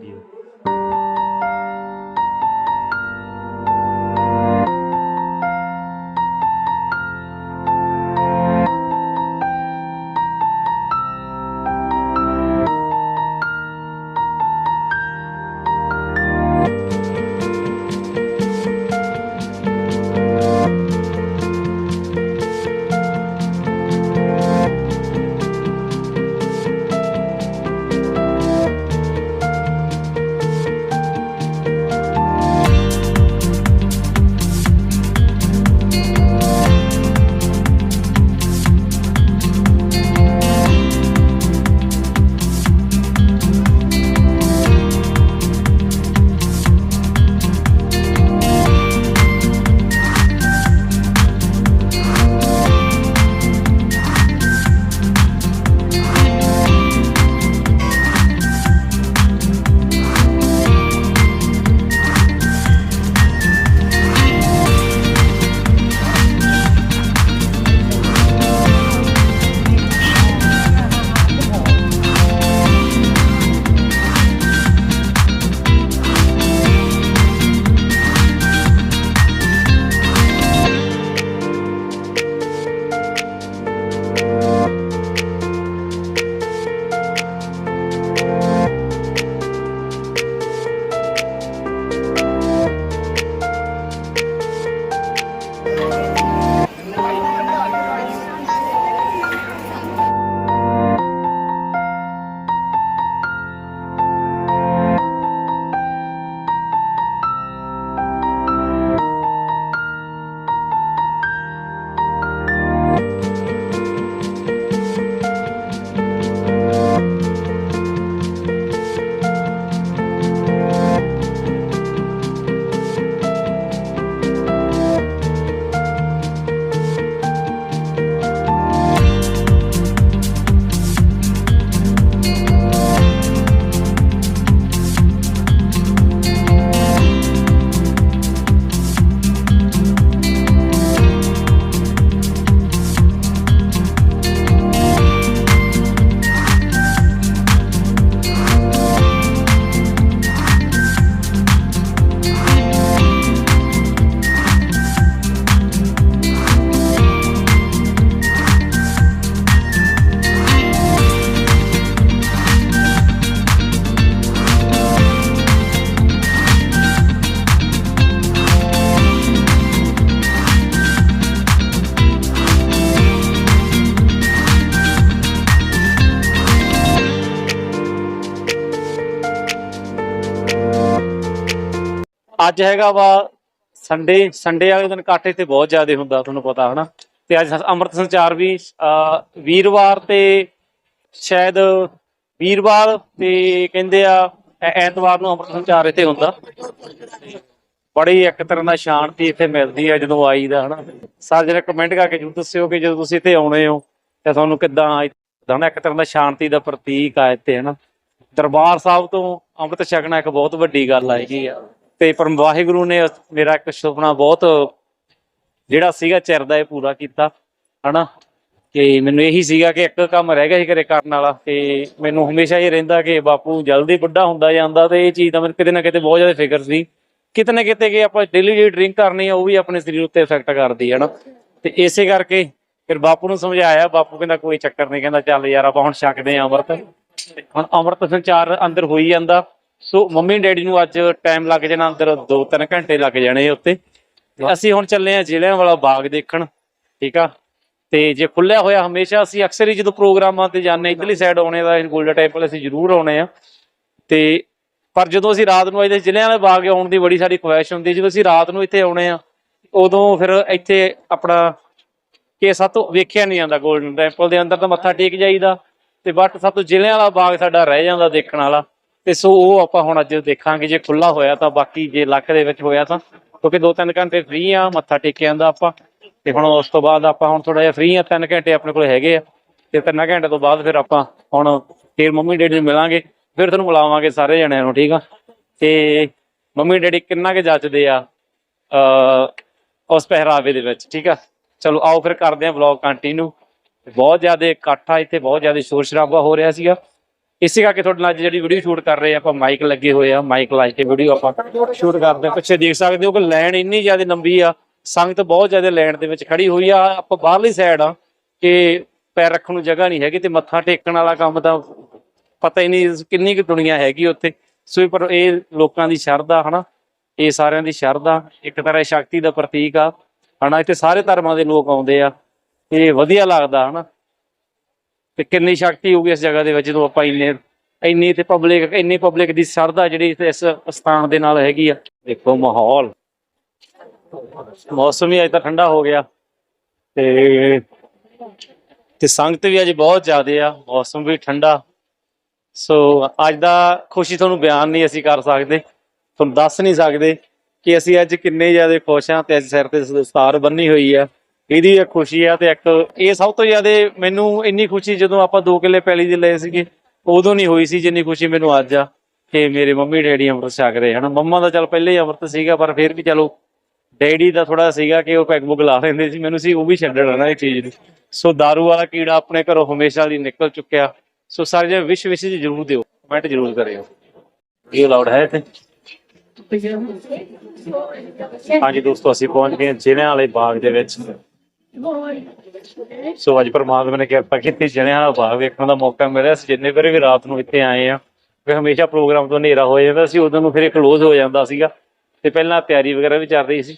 ਅੱਜ ਹੈਗਾ ਵਾ ਸੰਡੇ ਸੰਡੇ ਵਾਲੇ ਦਿਨ ਇਕੱਠ ਇੱਥੇ ਬਹੁਤ ਜ਼ਿਆਦਾ ਹੁੰਦਾ, ਤੁਹਾਨੂੰ ਪਤਾ ਹਨਾ। ਤੇ ਅੱਜ ਅੰਮ੍ਰਿਤ ਸੰਚਾਰ ਵੀ ਵੀਰਵਾਰ ਤੇ ਸ਼ਾਇਦ ਵੀਰਵਾਰ ਤੇ ਕਹਿੰਦੇ ਆ ਐਤਵਾਰ ਨੂੰ ਅੰਮ੍ਰਿਤ ਸੰਚਾਰ ਇੱਥੇ ਹੁੰਦਾ। ਬੜੀ ਇੱਕ ਤਰ੍ਹਾਂ ਦਾ ਸ਼ਾਂਤੀ ਇੱਥੇ ਮਿਲਦੀ ਹੈ ਜਦੋਂ ਆਈਦਾ ਹਨਾ। ਸਾਰੇ ਜਣੇ ਕਮੈਂਟ ਕਰਕੇ ਜਰੂਰ ਦੱਸਿਓ ਕਿ ਜਦੋਂ ਤੁਸੀਂ ਇੱਥੇ ਆਉਣੇ ਹੋ, ਤਾਂ ਤੁਹਾਨੂੰ ਕਿੱਦਾਂ ਹਨਾ ਇੱਕ ਤਰ੍ਹਾਂ ਦਾ ਸ਼ਾਂਤੀ ਦਾ ਪ੍ਰਤੀਕ ਆ ਇੱਥੇ ਹਨਾ। ਦਰਬਾਰ ਸਾਹਿਬ ਤੋਂ ਅੰਮ੍ਰਿਤ ਛਕਣਾ ਇੱਕ ਬਹੁਤ ਵੱਡੀ ਗੱਲ ਆਏਗੀ ਆ। ਤੇ ਪਰ ਵਾਹਿਗੁਰੂ ਨੇ ਮੇਰਾ ਇੱਕ ਸੁਪਨਾ ਬਹੁਤ ਜਿਹੜਾ ਸੀਗਾ ਚਿਰ ਦਾ ਇਹ ਪੂਰਾ ਕੀਤਾ, ਹਨਾ? ਕਿ ਮੈਨੂੰ ਇਹੀ ਸੀਗਾ ਕਿ ਇੱਕ ਕੰਮ ਰਹਿ ਗਿਆ ਸੀ ਘਰੇ ਕਰਨ ਵਾਲਾ, ਤੇ ਮੈਨੂੰ ਹਮੇਸ਼ਾ ਇਹ ਰਹਿੰਦਾ ਕਿ ਬਾਪੂ ਜਲਦੀ ਬੁੱਢਾ ਹੁੰਦਾ ਜਾਂਦਾ ਤੇ ਇਹ ਚੀਜ਼ ਦਾ ਮੈਨੂੰ ਕਿਤੇ ਨਾ ਕਿਤੇ ਬਹੁਤ ਜ਼ਿਆਦਾ ਫਿਕਰ ਸੀ। ਕਿਤੇ ਨਾ ਕਿਤੇ ਕਿ ਆਪਾਂ ਡੇਲੀ ਜਿਹੜੀ ਡਰਿੰਕ ਕਰਨੀ ਆ, ਉਹ ਵੀ ਆਪਣੇ ਸਰੀਰ ਉੱਤੇ ਇਫੈਕਟ ਕਰਦੀ ਹੈ ਨਾ ਤੇ ਇਸੇ ਕਰਕੇ ਫਿਰ ਬਾਪੂ ਨੂੰ ਸਮਝਾਇਆ, ਬਾਪੂ ਕਹਿੰਦਾ ਕੋਈ ਚੱਕਰ ਨਹੀਂ, ਕਹਿੰਦਾ ਚੱਲ ਯਾਰ ਆਪਾਂ ਹੁਣ ਛਕਦੇ ਆਂ ਅੰਮ੍ਰਿਤ। ਤੇ ਹੁਣ ਅੰਮ੍ਰਿਤ ਸੰਚਾਰ ਅੰਦਰ ਹੋਈ ਜਾਂਦਾ। ਸੋ ਮੰਮੀ ਡੈਡੀ ਨੂੰ ਅੱਜ ਟਾਈਮ ਲੱਗ ਜਾਣਾ ਅੰਦਰ 2-3 ਘੰਟੇ ਲੱਗ ਜਾਣੇ ਉੱਤੇ। ਅਸੀਂ ਹੁਣ ਚੱਲੇ ਆ ਜ਼ਿਲ੍ਹਿਆਂ ਵਾਲਾ ਬਾਗ ਦੇਖਣ ਠੀਕ ਆ? ਤੇ ਜੇ ਖੁੱਲਿਆ ਹੋਇਆ ਹਮੇਸ਼ਾ ਅਸੀਂ ਅਕਸਰ ਹੀ ਜਦੋਂ ਪ੍ਰੋਗਰਾਮਾਂ ਤੇ ਜਾਂਦੇ ਇਧਰਲੀ ਸਾਈਡ ਆਉਣੇ ਦਾ ਗੋਲਡਾ ਟੈਂਪਲ ਅਸੀਂ ਜ਼ਰੂਰ ਆਉਣੇ ਆ। ਤੇ ਪਰ ਜਦੋਂ ਅਸੀਂ ਰਾਤ ਨੂੰ ਇਹਦੇ ਜ਼ਿਲ੍ਹਿਆਂ ਵਾਲੇ ਬਾਗ ਆਉਣ ਦੀ ਬੜੀ ਸਾਰੀ ਖੁਆਇਸ਼ ਹੁੰਦੀ ਜਦੋਂ ਅਸੀਂ ਰਾਤ ਨੂੰ ਇੱਥੇ ਆਉਣੇ ਆ ਉਦੋਂ ਫਿਰ ਇੱਥੇ ਆਪਣਾ ਕਿ ਸਾਤੋਂ ਵੇਖਿਆ ਨਹੀਂ ਜਾਂਦਾ ਗੋਲਡਨ ਟੈਂਪਲ ਦੇ ਅੰਦਰ ਤਾਂ ਮੱਥਾ ਟੇਕ ਜਾਈਦਾ ਤੇ ਬਟ ਸਾਤੋਂ ਜ਼ਿਲ੍ਹਿਆਂ ਵਾਲਾ ਬਾਗ ਸਾਡਾ ਰਹਿ ਜਾਂਦਾ ਦੇਖਣ ਵਾਲਾ। ਤੇ ਸੋ ਉਹ ਆਪਾਂ ਹੁਣ ਅੱਜ ਦੇਖਾਂਗੇ, ਜੇ ਖੁੱਲਾ ਹੋਇਆ ਤਾਂ ਬਾਕੀ ਜੇ ਲੱਕ ਦੇ ਵਿੱਚ ਹੋਇਆ ਤਾਂ, ਕਿਉਂਕਿ 2-3 ਘੰਟੇ ਫ੍ਰੀ ਆ, ਮੱਥਾ ਟੇਕ ਜਾਂਦਾ ਆਪਾਂ। ਤੇ ਹੁਣ ਉਸ ਤੋਂ ਬਾਅਦ ਆਪਾਂ ਹੁਣ ਥੋੜਾ ਜਿਹਾ ਫ੍ਰੀ ਆ 3 ਘੰਟੇ ਆਪਣੇ ਕੋਲ ਹੈਗੇ ਆ। ਤੇ 3 ਘੰਟੇ ਤੋਂ ਬਾਅਦ ਫਿਰ ਆਪਾਂ ਹੁਣ ਫੇਰ ਮੰਮੀ ਡੈਡੀ ਨੂੰ ਮਿਲਾਂਗੇ। ਫਿਰ ਤੁਹਾਨੂੰ ਬੁਲਾਵਾਂਗੇ ਸਾਰੇ ਜਣਿਆਂ ਨੂੰ, ਠੀਕ ਆ? ਤੇ ਮੰਮੀ ਡੈਡੀ ਕਿੰਨਾ ਕੁ ਜੱਚਦੇ ਆ ਉਸ ਪਹਿਰਾਵੇ ਦੇ ਵਿੱਚ, ਠੀਕ ਆ? ਚਲੋ ਆਓ ਫਿਰ ਕਰਦੇ ਆ ਵਲੌਗ ਕੰਟੀਨਿਊ ਬਹੁਤ ਜ਼ਿਆਦਾ ਇਕੱਠ ਆ, ਇੱਥੇ ਬਹੁਤ ਜ਼ਿਆਦਾ ਸ਼ੋਰ ਸ਼ਰਾਬਾ ਹੋ ਰਿਹਾ ਸੀਗਾ। ਇਸੇ ਕਰਕੇ ਤੁਹਾਡੇ ਨਾਲ ਜਿਹੜੀ ਵੀਡੀਓ ਸ਼ੂਟ ਕਰ ਰਹੇ ਆਪਾਂ ਮਾਈਕ ਲੱਗੇ ਹੋਏ ਆ ਮਾਈਕ ਲਾ ਕੇ ਵੀਡੀਓ ਆਪਾਂ ਸ਼ੂਟ ਕਰਦੇ ਪਿੱਛੇ ਦੇਖ ਸਕਦੇ ਹੋ ਕਿ ਲਾਈਨ ਇੰਨੀ ਜ਼ਿਆਦਾ ਲੰਬੀ ਆ, ਸੰਗਤ ਬਹੁਤ ਜ਼ਿਆਦਾ ਲਾਈਨ ਦੇ ਵਿੱਚ ਖੜੀ ਹੋਈ ਆ। ਆਪਾਂ ਬਾਹਰਲੀ ਸਾਈਡ ਆ ਕਿ ਪੈਰ ਰੱਖਣ ਨੂੰ ਜਗ੍ਹਾ ਨਹੀਂ ਹੈਗੀ ਤੇ ਮੱਥਾ ਟੇਕਣ ਵਾਲਾ ਕੰਮ ਤਾਂ ਪਤਾ ਹੀ ਨਹੀਂ ਕਿੰਨੀ ਕੁ ਦੁਨੀਆ ਹੈਗੀ ਉੱਥੇ। ਸੋ ਪਰ ਇਹ ਲੋਕਾਂ ਦੀ ਸ਼ਰਧਾ, ਹਨਾ? ਇਹ ਸਾਰਿਆਂ ਦੀ ਸ਼ਰਧਾ, ਇੱਕ ਤਰ੍ਹਾਂ ਸ਼ਕਤੀ ਦਾ ਪ੍ਰਤੀਕ ਆ। ਹਨਾ, ਇੱਥੇ ਸਾਰੇ ਧਰਮਾਂ ਦੇ ਲੋਕ ਆਉਂਦੇ ਆ। ਇਹ ਵਧੀਆ ਲੱਗਦਾ, ਹਨਾ? ਤੇ ਕਿੰਨੀ ਸ਼ਕਤੀ ਹੋਊਗੀ ਇਸ ਜਗ੍ਹਾ ਦੇ ਵਿੱਚ ਜਦੋਂ ਆਪਾਂ ਇੰਨੇ ਇੰਨੀ ਤੇ ਪਬਲਿਕ ਇੰਨੀ ਪਬਲਿਕ ਦੀ ਸ਼ਰਧਾ ਜਿਹੜੀ ਇਸ ਸਥਾਨ ਦੇ ਨਾਲ ਹੈਗੀ ਆ। ਦੇਖੋ ਮਾਹੌਲ। ਮੌਸਮ ਹੀ ਅੱਜ ਤਾਂ ਠੰਡਾ ਹੋ ਗਿਆ। ਤੇ ਤੇ ਸੰਗਤ ਵੀ ਅੱਜ ਬਹੁਤ ਜ਼ਿਆਦੇ ਆ। ਮੌਸਮ ਵੀ ਠੰਡਾ। ਸੋ ਅੱਜ ਦਾ ਖੁਸ਼ੀ ਤੁਹਾਨੂੰ ਬਿਆਨ ਨਹੀਂ ਅਸੀਂ ਕਰ ਸਕਦੇ। ਤੁਹਾਨੂੰ ਦੱਸ ਨਹੀਂ ਸਕਦੇ ਕਿ ਅਸੀਂ ਅੱਜ ਕਿੰਨੇ ਜ਼ਿਆਦਾ ਖੁਸ਼ ਹਾਂ ਤੇ ਅੱਜ ਸਿਰ ਤੇ ਦਸਤਾਰ ਬੰਨੀ ਹੋਈ ਆ। ਇਹਦੀ ਇੱਕ ਖੁਸ਼ੀ ਆ ਤੇ ਇੱਕ ਇਹ ਸਭ ਤੋਂ ਜ਼ਿਆਦਾ ਮੈਨੂੰ ਇੰਨੀ ਖੁਸ਼ੀ ਜਦੋਂ ਆਪਾਂ 2 ਕਿੱਲੇ ਪੈਲੀ ਦੇ ਲਏ ਸੀਗੇ ਉਦੋਂ ਨਹੀਂ ਹੋਈ ਸੀ ਜਿੰਨੀ ਖੁਸ਼ੀ ਮੈਨੂੰ ਅੱਜ ਆ ਕਿ ਮੇਰੇ ਮੰਮੀ ਡੈਡੀ ਅੰਮ੍ਰਿਤ ਛਕ ਰਹੇ ਹਨ। ਮੰਮਾ ਦਾ ਚੱਲ ਪਹਿਲੇ ਹੀ ਅੰਮ੍ਰਿਤ ਸੀਗਾ ਪਰ ਫਿਰ ਵੀ ਚਲੋ ਡੈਡੀ ਦਾ ਥੋੜਾ ਸੀਗਾ ਕਿ ਉਹ ਪੈਗ ਬੁਗ ਲਾ ਲੈਂਦੇ ਸੀ ਮੈਨੂੰ ਸੀ ਉਹ ਵੀ ਛੱਡਣਾ ਨਾ ਇਹ ਚੀਜ਼ ਨੂੰ। ਸੋ दारू ਵਾਲਾ ਕੀੜਾ ਆਪਣੇ ਘਰੋਂ ਹਮੇਸ਼ਾ ਲਈ ਨਿਕਲ ਚੁੱਕਿਆ। ਸੋ ਸਾਰੇ ਜਣੇ ਵਿਸ਼ ਵਿਸ਼ ਜੀ ਜ਼ਰੂਰ ਦਿਓ ਕਮੈਂਟ ਜ਼ਰੂਰ ਕਰਿਓ। ਇਹ ਅਲਾਉਡ ਹੈ ਇੱਥੇ? ਹਾਂਜੀ ਦੋਸਤੋ ਅਸੀਂ ਪਹੁੰਚ ਗਏ ਜ਼ਿਲ੍ਹਿਆਂ ਵਾਲੇ ਬਾਗ ਦੇ ਵਿੱਚ। ਸੋ ਅੱਜ ਪਰਮਾਤਮਾ ਨੇ ਕਿਰਪਾ ਕੀਤੀ ਜ਼ਿਲ੍ਹਿਆਂ ਵਾਲਾ ਬਾਗ ਵੇਖਣ ਦਾ ਮੌਕਾ ਮਿਲਿਆ ਸੀ। ਜਿੰਨੇ ਵਾਰੀ ਵੀ ਰਾਤ ਨੂੰ ਇੱਥੇ ਆਏ ਆ ਫਿਰ ਹਮੇਸ਼ਾ ਪ੍ਰੋਗਰਾਮ ਤੋਂ ਹਨੇਰਾ ਹੋ ਜਾਂਦਾ ਸੀ, ਉਦੋਂ ਨੂੰ ਫਿਰ ਕਲੋਜ਼ ਹੋ ਜਾਂਦਾ ਸੀਗਾ ਤੇ ਪਹਿਲਾਂ ਤਿਆਰੀ ਵਗੈਰਾ ਵੀ ਚੱਲ ਰਹੀ ਸੀ।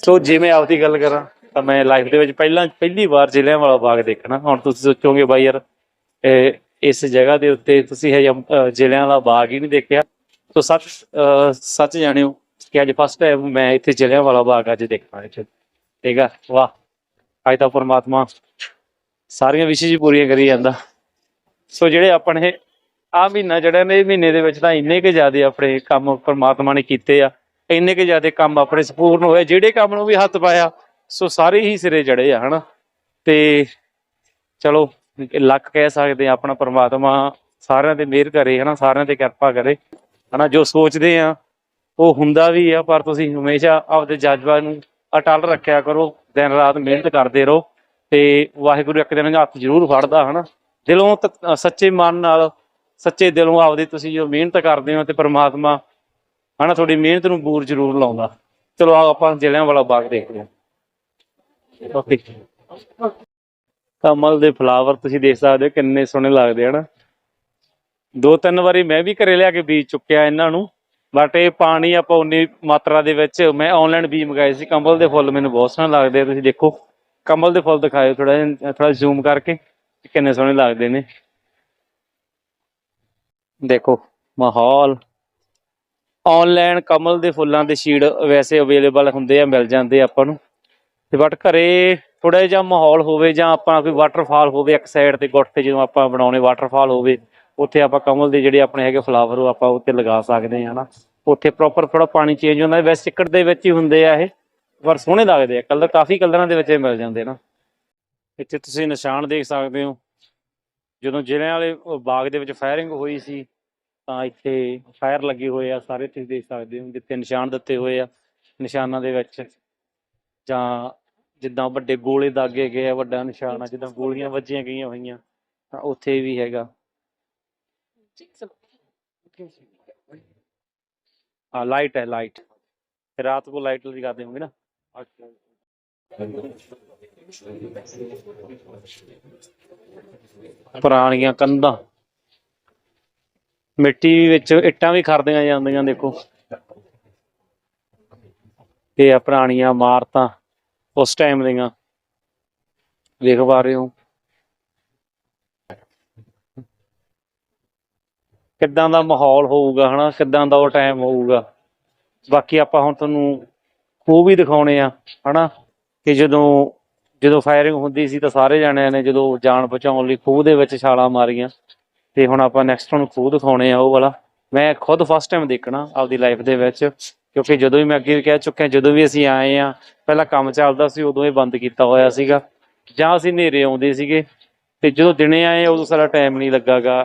ਸੋ ਜੇ ਆਪਦੀ ਗੱਲ ਕਰਾਂ, ਤਾਂ ਮੈਂ ਲਾਈਫ ਦੇ ਵਿੱਚ ਪਹਿਲਾਂ, ਪਹਿਲੀ ਵਾਰ ਜ਼ਿਲ੍ਹਿਆਂ ਵਾਲਾ ਬਾਗ ਦੇਖਣਾ। ਹੁਣ ਤੁਸੀਂ ਸੋਚੋਗੇ ਬਾਈ ਯਾਰ ਇਸ ਜਗ੍ਹਾ ਦੇ ਉੱਤੇ ਤੁਸੀਂ ਹਜੇ ਜ਼ਿਲ੍ਹਿਆਂ ਵਾਲਾ ਬਾਗ ਹੀ ਨਹੀਂ ਦੇਖਿਆ। ਸੋ ਸੱਚ ਸੱਚ ਜਾਣਿਓ ਕਿ ਅੱਜ ਫਸਟ ਟਾਈਮ ਮੈਂ ਇੱਥੇ ਜ਼ਿਲ੍ਹਿਆਂ ਵਾਲਾ ਬਾਗ ਅੱਜ ਦੇਖਣਾ ਇੱਥੇ। ਠੀਕ ਆ? ਵਾਹ। ਅੱਜ ਤਾਂ ਪਰਮਾਤਮਾ ਸਾਰੀਆਂ ਵਿਸ਼ੇ ਜੀ ਪੂਰੀਆਂ ਕਰੀ ਜਾਂਦਾ। ਸੋ ਜਿਹੜੇ ਆਪਣੇ ਆ ਮਹੀਨਾ ਜਿਹੜਾ ਨੇ ਮਹੀਨੇ ਦੇ ਵਿੱਚ ਤਾਂ ਇੰਨੇ ਕੁ ਜ਼ਿਆਦੇ ਆਪਣੇ ਕੰਮ ਪਰਮਾਤਮਾ ਨੇ ਕੀਤੇ ਆ। ਇੰਨੇ ਕੁ ਜ਼ਿਆਦੇ ਕੰਮ ਆਪਣੇ ਸੰਪੂਰਨ ਹੋਏ, ਜਿਹੜੇ ਕੰਮ ਨੂੰ ਵੀ ਹੱਥ ਪਾਇਆ, ਸੋ ਸਾਰੇ ਹੀ ਸਿਰੇ ਚੜੇ ਆ, ਹਨਾ। ਤੇ ਚਲੋ ਲੱਕ ਕਹਿ ਸਕਦੇ ਆ, ਆਪਣਾ ਪਰਮਾਤਮਾ ਸਾਰਿਆਂ ਤੇ ਮਿਹਰ ਕਰੇ, ਹਨਾ, ਸਾਰਿਆਂ ਤੇ ਕਿਰਪਾ ਕਰੇ। ਹਨਾ, ਜੋ ਸੋਚਦੇ ਆ, ਉਹ ਹੁੰਦਾ ਵੀ ਆ, ਪਰ ਤੁਸੀਂ ਹਮੇਸ਼ਾ ਆਪਦੇ ਜਜ਼ਬਾ ਨੂੰ ਅਟਲ ਰੱਖਿਆ ਕਰੋ। ਦਿਨ ਰਾਤ ਮਿਹਨਤ ਕਰਦੇ ਰਹੋ ਤੇ ਵਾਹਿਗੁਰੂ ਇੱਕ ਦਿਨ ਹੱਥ ਜ਼ਰੂਰ ਫੜਦਾ, ਹਨਾ? ਦਿਲੋਂ ਸੱਚੇ ਮਨ ਨਾਲ, ਸੱਚੇ ਦਿਲੋਂ ਆਪਦੀ ਤੁਸੀਂ ਜੋ ਮਿਹਨਤ ਕਰਦੇ ਹੋ ਤੇ ਪ੍ਰਮਾਤਮਾ, ਹਨਾ, ਤੁਹਾਡੀ ਮਿਹਨਤ ਨੂੰ ਬੂਰ ਜ਼ਰੂਰ ਲਾਉਂਦਾ। ਚਲੋ, ਆਓ ਆਪਾਂ ਜ਼ਿਲ੍ਹਿਆਂ ਵਾਲਾ ਬਾਗ ਦੇਖਦੇ ਹਾਂ। ਓਕੇ। ਕਮਲ ਦੇ ਫਲਾਵਰ ਤੁਸੀਂ ਦੇਖ ਸਕਦੇ ਹੋ, ਕਿੰਨੇ ਸੋਹਣੇ ਲੱਗਦੇ ਹਨ? ਦੋ ਤਿੰਨ ਵਾਰੀ ਮੈਂ ਵੀ ਘਰੇ ਲਿਆ ਕੇ ਬੀਜ ਚੁੱਕਿਆ ਇਹਨਾਂ ਨੂੰ। ਬਟ ਇਹ ਪਾਣੀ ਆਪਾਂ ਉਨੀ ਮਾਤਰਾ ਦੇ ਵਿੱਚ, ਮੈਂ ਆਨਲਾਈਨ ਬੀਜ ਮੰਗਾਏ ਸੀ। ਕਮਲ ਦੇ ਫੁੱਲ ਮੈਨੂੰ ਬਹੁਤ ਸੋਹਣੇ ਲੱਗਦੇ ਆ, ਤੁਸੀਂ ਦੇਖੋ। ਕਮਲ ਦੇ ਫੁੱਲ ਦਿਖਾਇਓ ਥੋੜਾ ਥੋੜਾ ਜ਼ੂਮ ਕਰਕੇ ਕਿੰਨੇ ਸੋਹਣੇ ਲੱਗਦੇ ਨੇ। ਦੇਖੋ, ਮਾਹੌਲ। ਆਨਲਾਈਨ ਕਮਲ ਦੇ ਫੁੱਲਾਂ ਦੇ ਸ਼ੀਡ ਵੈਸੇ ਅਵੇਲੇਬਲ ਹੁੰਦੇ ਆ, ਮਿਲ ਜਾਂਦੇ ਆਪਾਂ ਨੂੰ। ਤੇ ਬਟ ਘਰੇ ਥੋੜਾ ਜਿਹਾ ਮਾਹੌਲ ਹੋਵੇ ਜਾਂ ਆਪਾਂ ਕੋਈ ਵਾਟਰਫਾਲ ਹੋਵੇ ਇੱਕ ਸਾਈਡ ਤੇ ਗੁੱਟ ਤੇ ਜਦੋਂ ਆਪਾਂ ਬਣਾਉਣੇ ਵਾਟਰਫਾਲ ਹੋਵੇ ਉੱਥੇ ਆਪਾਂ ਕਮਲ ਦੇ ਜਿਹੜੇ ਆਪਣੇ ਹੈਗੇ ਫਲਾਵਰ ਉਹ ਆਪਾਂ ਉੱਤੇ ਲਗਾ ਸਕਦੇ ਹਾਂ, ਹਨਾ। ਉੱਥੇ ਪ੍ਰੋਪਰ ਥੋੜਾ ਪਾਣੀ ਚੇਂਜ ਹੁੰਦਾ, ਵੈਸੇ ਚਿੱਕੜ ਦੇ ਵਿੱਚ ਹੀ ਹੁੰਦੇ ਆ ਇਹ, ਪਰ ਸੋਹਣੇ ਲੱਗਦੇ ਆ ਕਲਰ ਕਾਫੀ ਕਲਰਾਂ ਦੇ ਵਿੱਚ ਮਿਲ ਜਾਂਦੇ ਨਾ। ਇੱਥੇ ਤੁਸੀਂ ਨਿਸ਼ਾਨ ਦੇਖ ਸਕਦੇ ਹੋ। ਜਦੋਂ ਜ਼ਿਲ੍ਹਿਆਂ ਵਾਲੇ ਬਾਗ ਦੇ ਵਿੱਚ ਫਾਇਰਿੰਗ ਹੋਈ ਸੀ, ਤਾਂ ਇੱਥੇ ਫਾਇਰ ਲੱਗੇ ਹੋਏ ਆ, ਸਾਰੇ ਤੁਸੀਂ ਦੇਖ ਸਕਦੇ ਹੋ, ਜਿੱਥੇ ਨਿਸ਼ਾਨ ਦਿੱਤੇ ਹੋਏ ਆ, ਨਿਸ਼ਾਨਾਂ ਦੇ ਵਿੱਚ। ਜਾਂ ਜਿੱਦਾਂ ਵੱਡੇ ਗੋਲੇ ਦਾਗੇ ਗਏ ਆ, ਵੱਡਾ ਨਿਸ਼ਾਨ ਆ, ਜਿੱਦਾਂ ਗੋਲੀਆਂ ਵੱਜੀਆਂ ਗਈਆਂ ਹੋਈਆਂ, ਤਾਂ ਉੱਥੇ ਵੀ ਹੈਗਾ। हाँ लाइट है लाइट रात को लाइट लगाते होंगे ना ਪੁਰਾਣੀਆਂ ਕੰਧਾਂ ਮਿੱਟੀ ਵਿੱਚ ਇੱਟਾਂ ਵੀ ਖੜਦੀਆਂ ਜਾਂਦੀਆਂ ਦੇਖੋ ਇਹ ਆ ਪੁਰਾਣੀਆਂ ਇਮਾਰਤਾਂ ਉਸ ਟਾਈਮ ਦੀਆਂ ਦੇਖ ਪਾ ਰਹੇ ਹੋ ਕਿੱਦਾਂ ਦਾ ਮਾਹੌਲ ਹੋਊਗਾ, ਹਨਾ? ਕਿੱਦਾਂ ਦਾ ਉਹ ਟਾਈਮ ਹੋਊਗਾ? ਬਾਕੀ ਆਪਾਂ ਹੁਣ ਤੁਹਾਨੂੰ ਖੂਹ ਵੀ ਦਿਖਾਉਣੇ ਆ, ਹਨਾ? ਕਿ ਜਦੋਂ ਜਦੋਂ ਫਾਇਰਿੰਗ ਹੁੰਦੀ ਸੀ ਤਾਂ ਸਾਰੇ ਜਾਣਿਆਂ ਨੇ ਜਦੋਂ ਜਾਨ ਬਚਾਉਣ ਲਈ ਖੂਹ ਦੇ ਵਿੱਚ ਛਾਲਾਂ ਮਾਰੀਆਂ। ਤੇ ਹੁਣ ਆਪਾਂ ਨੈਕਸਟ ਤੁਹਾਨੂੰ ਖੂਹ ਦਿਖਾਉਣੇ ਆ ਉਹ ਵਾਲਾ। ਮੈਂ ਖੁਦ ਫਸਟ ਟਾਈਮ ਦੇਖਣਾ ਆਪਦੀ ਲਾਈਫ ਦੇ ਵਿੱਚ, ਕਿਉਂਕਿ ਜਦੋਂ ਵੀ ਮੈਂ ਅੱਗੇ ਵੀ ਕਹਿ ਚੁੱਕਿਆ, ਜਦੋਂ ਵੀ ਅਸੀਂ ਆਏ ਆ, ਪਹਿਲਾਂ ਕੰਮ ਚੱਲਦਾ ਸੀ, ਉਦੋਂ ਇਹ ਬੰਦ ਕੀਤਾ ਹੋਇਆ ਸੀਗਾ। ਜਾਂ ਅਸੀਂ ਹਨੇਰੇ ਆਉਂਦੇ ਸੀਗੇ ਤੇ ਜਦੋਂ ਦਿਨੇ ਆਏ ਉਦੋਂ ਸਾਰਾ ਟਾਈਮ ਨਹੀਂ ਲੱਗਾਗਾ।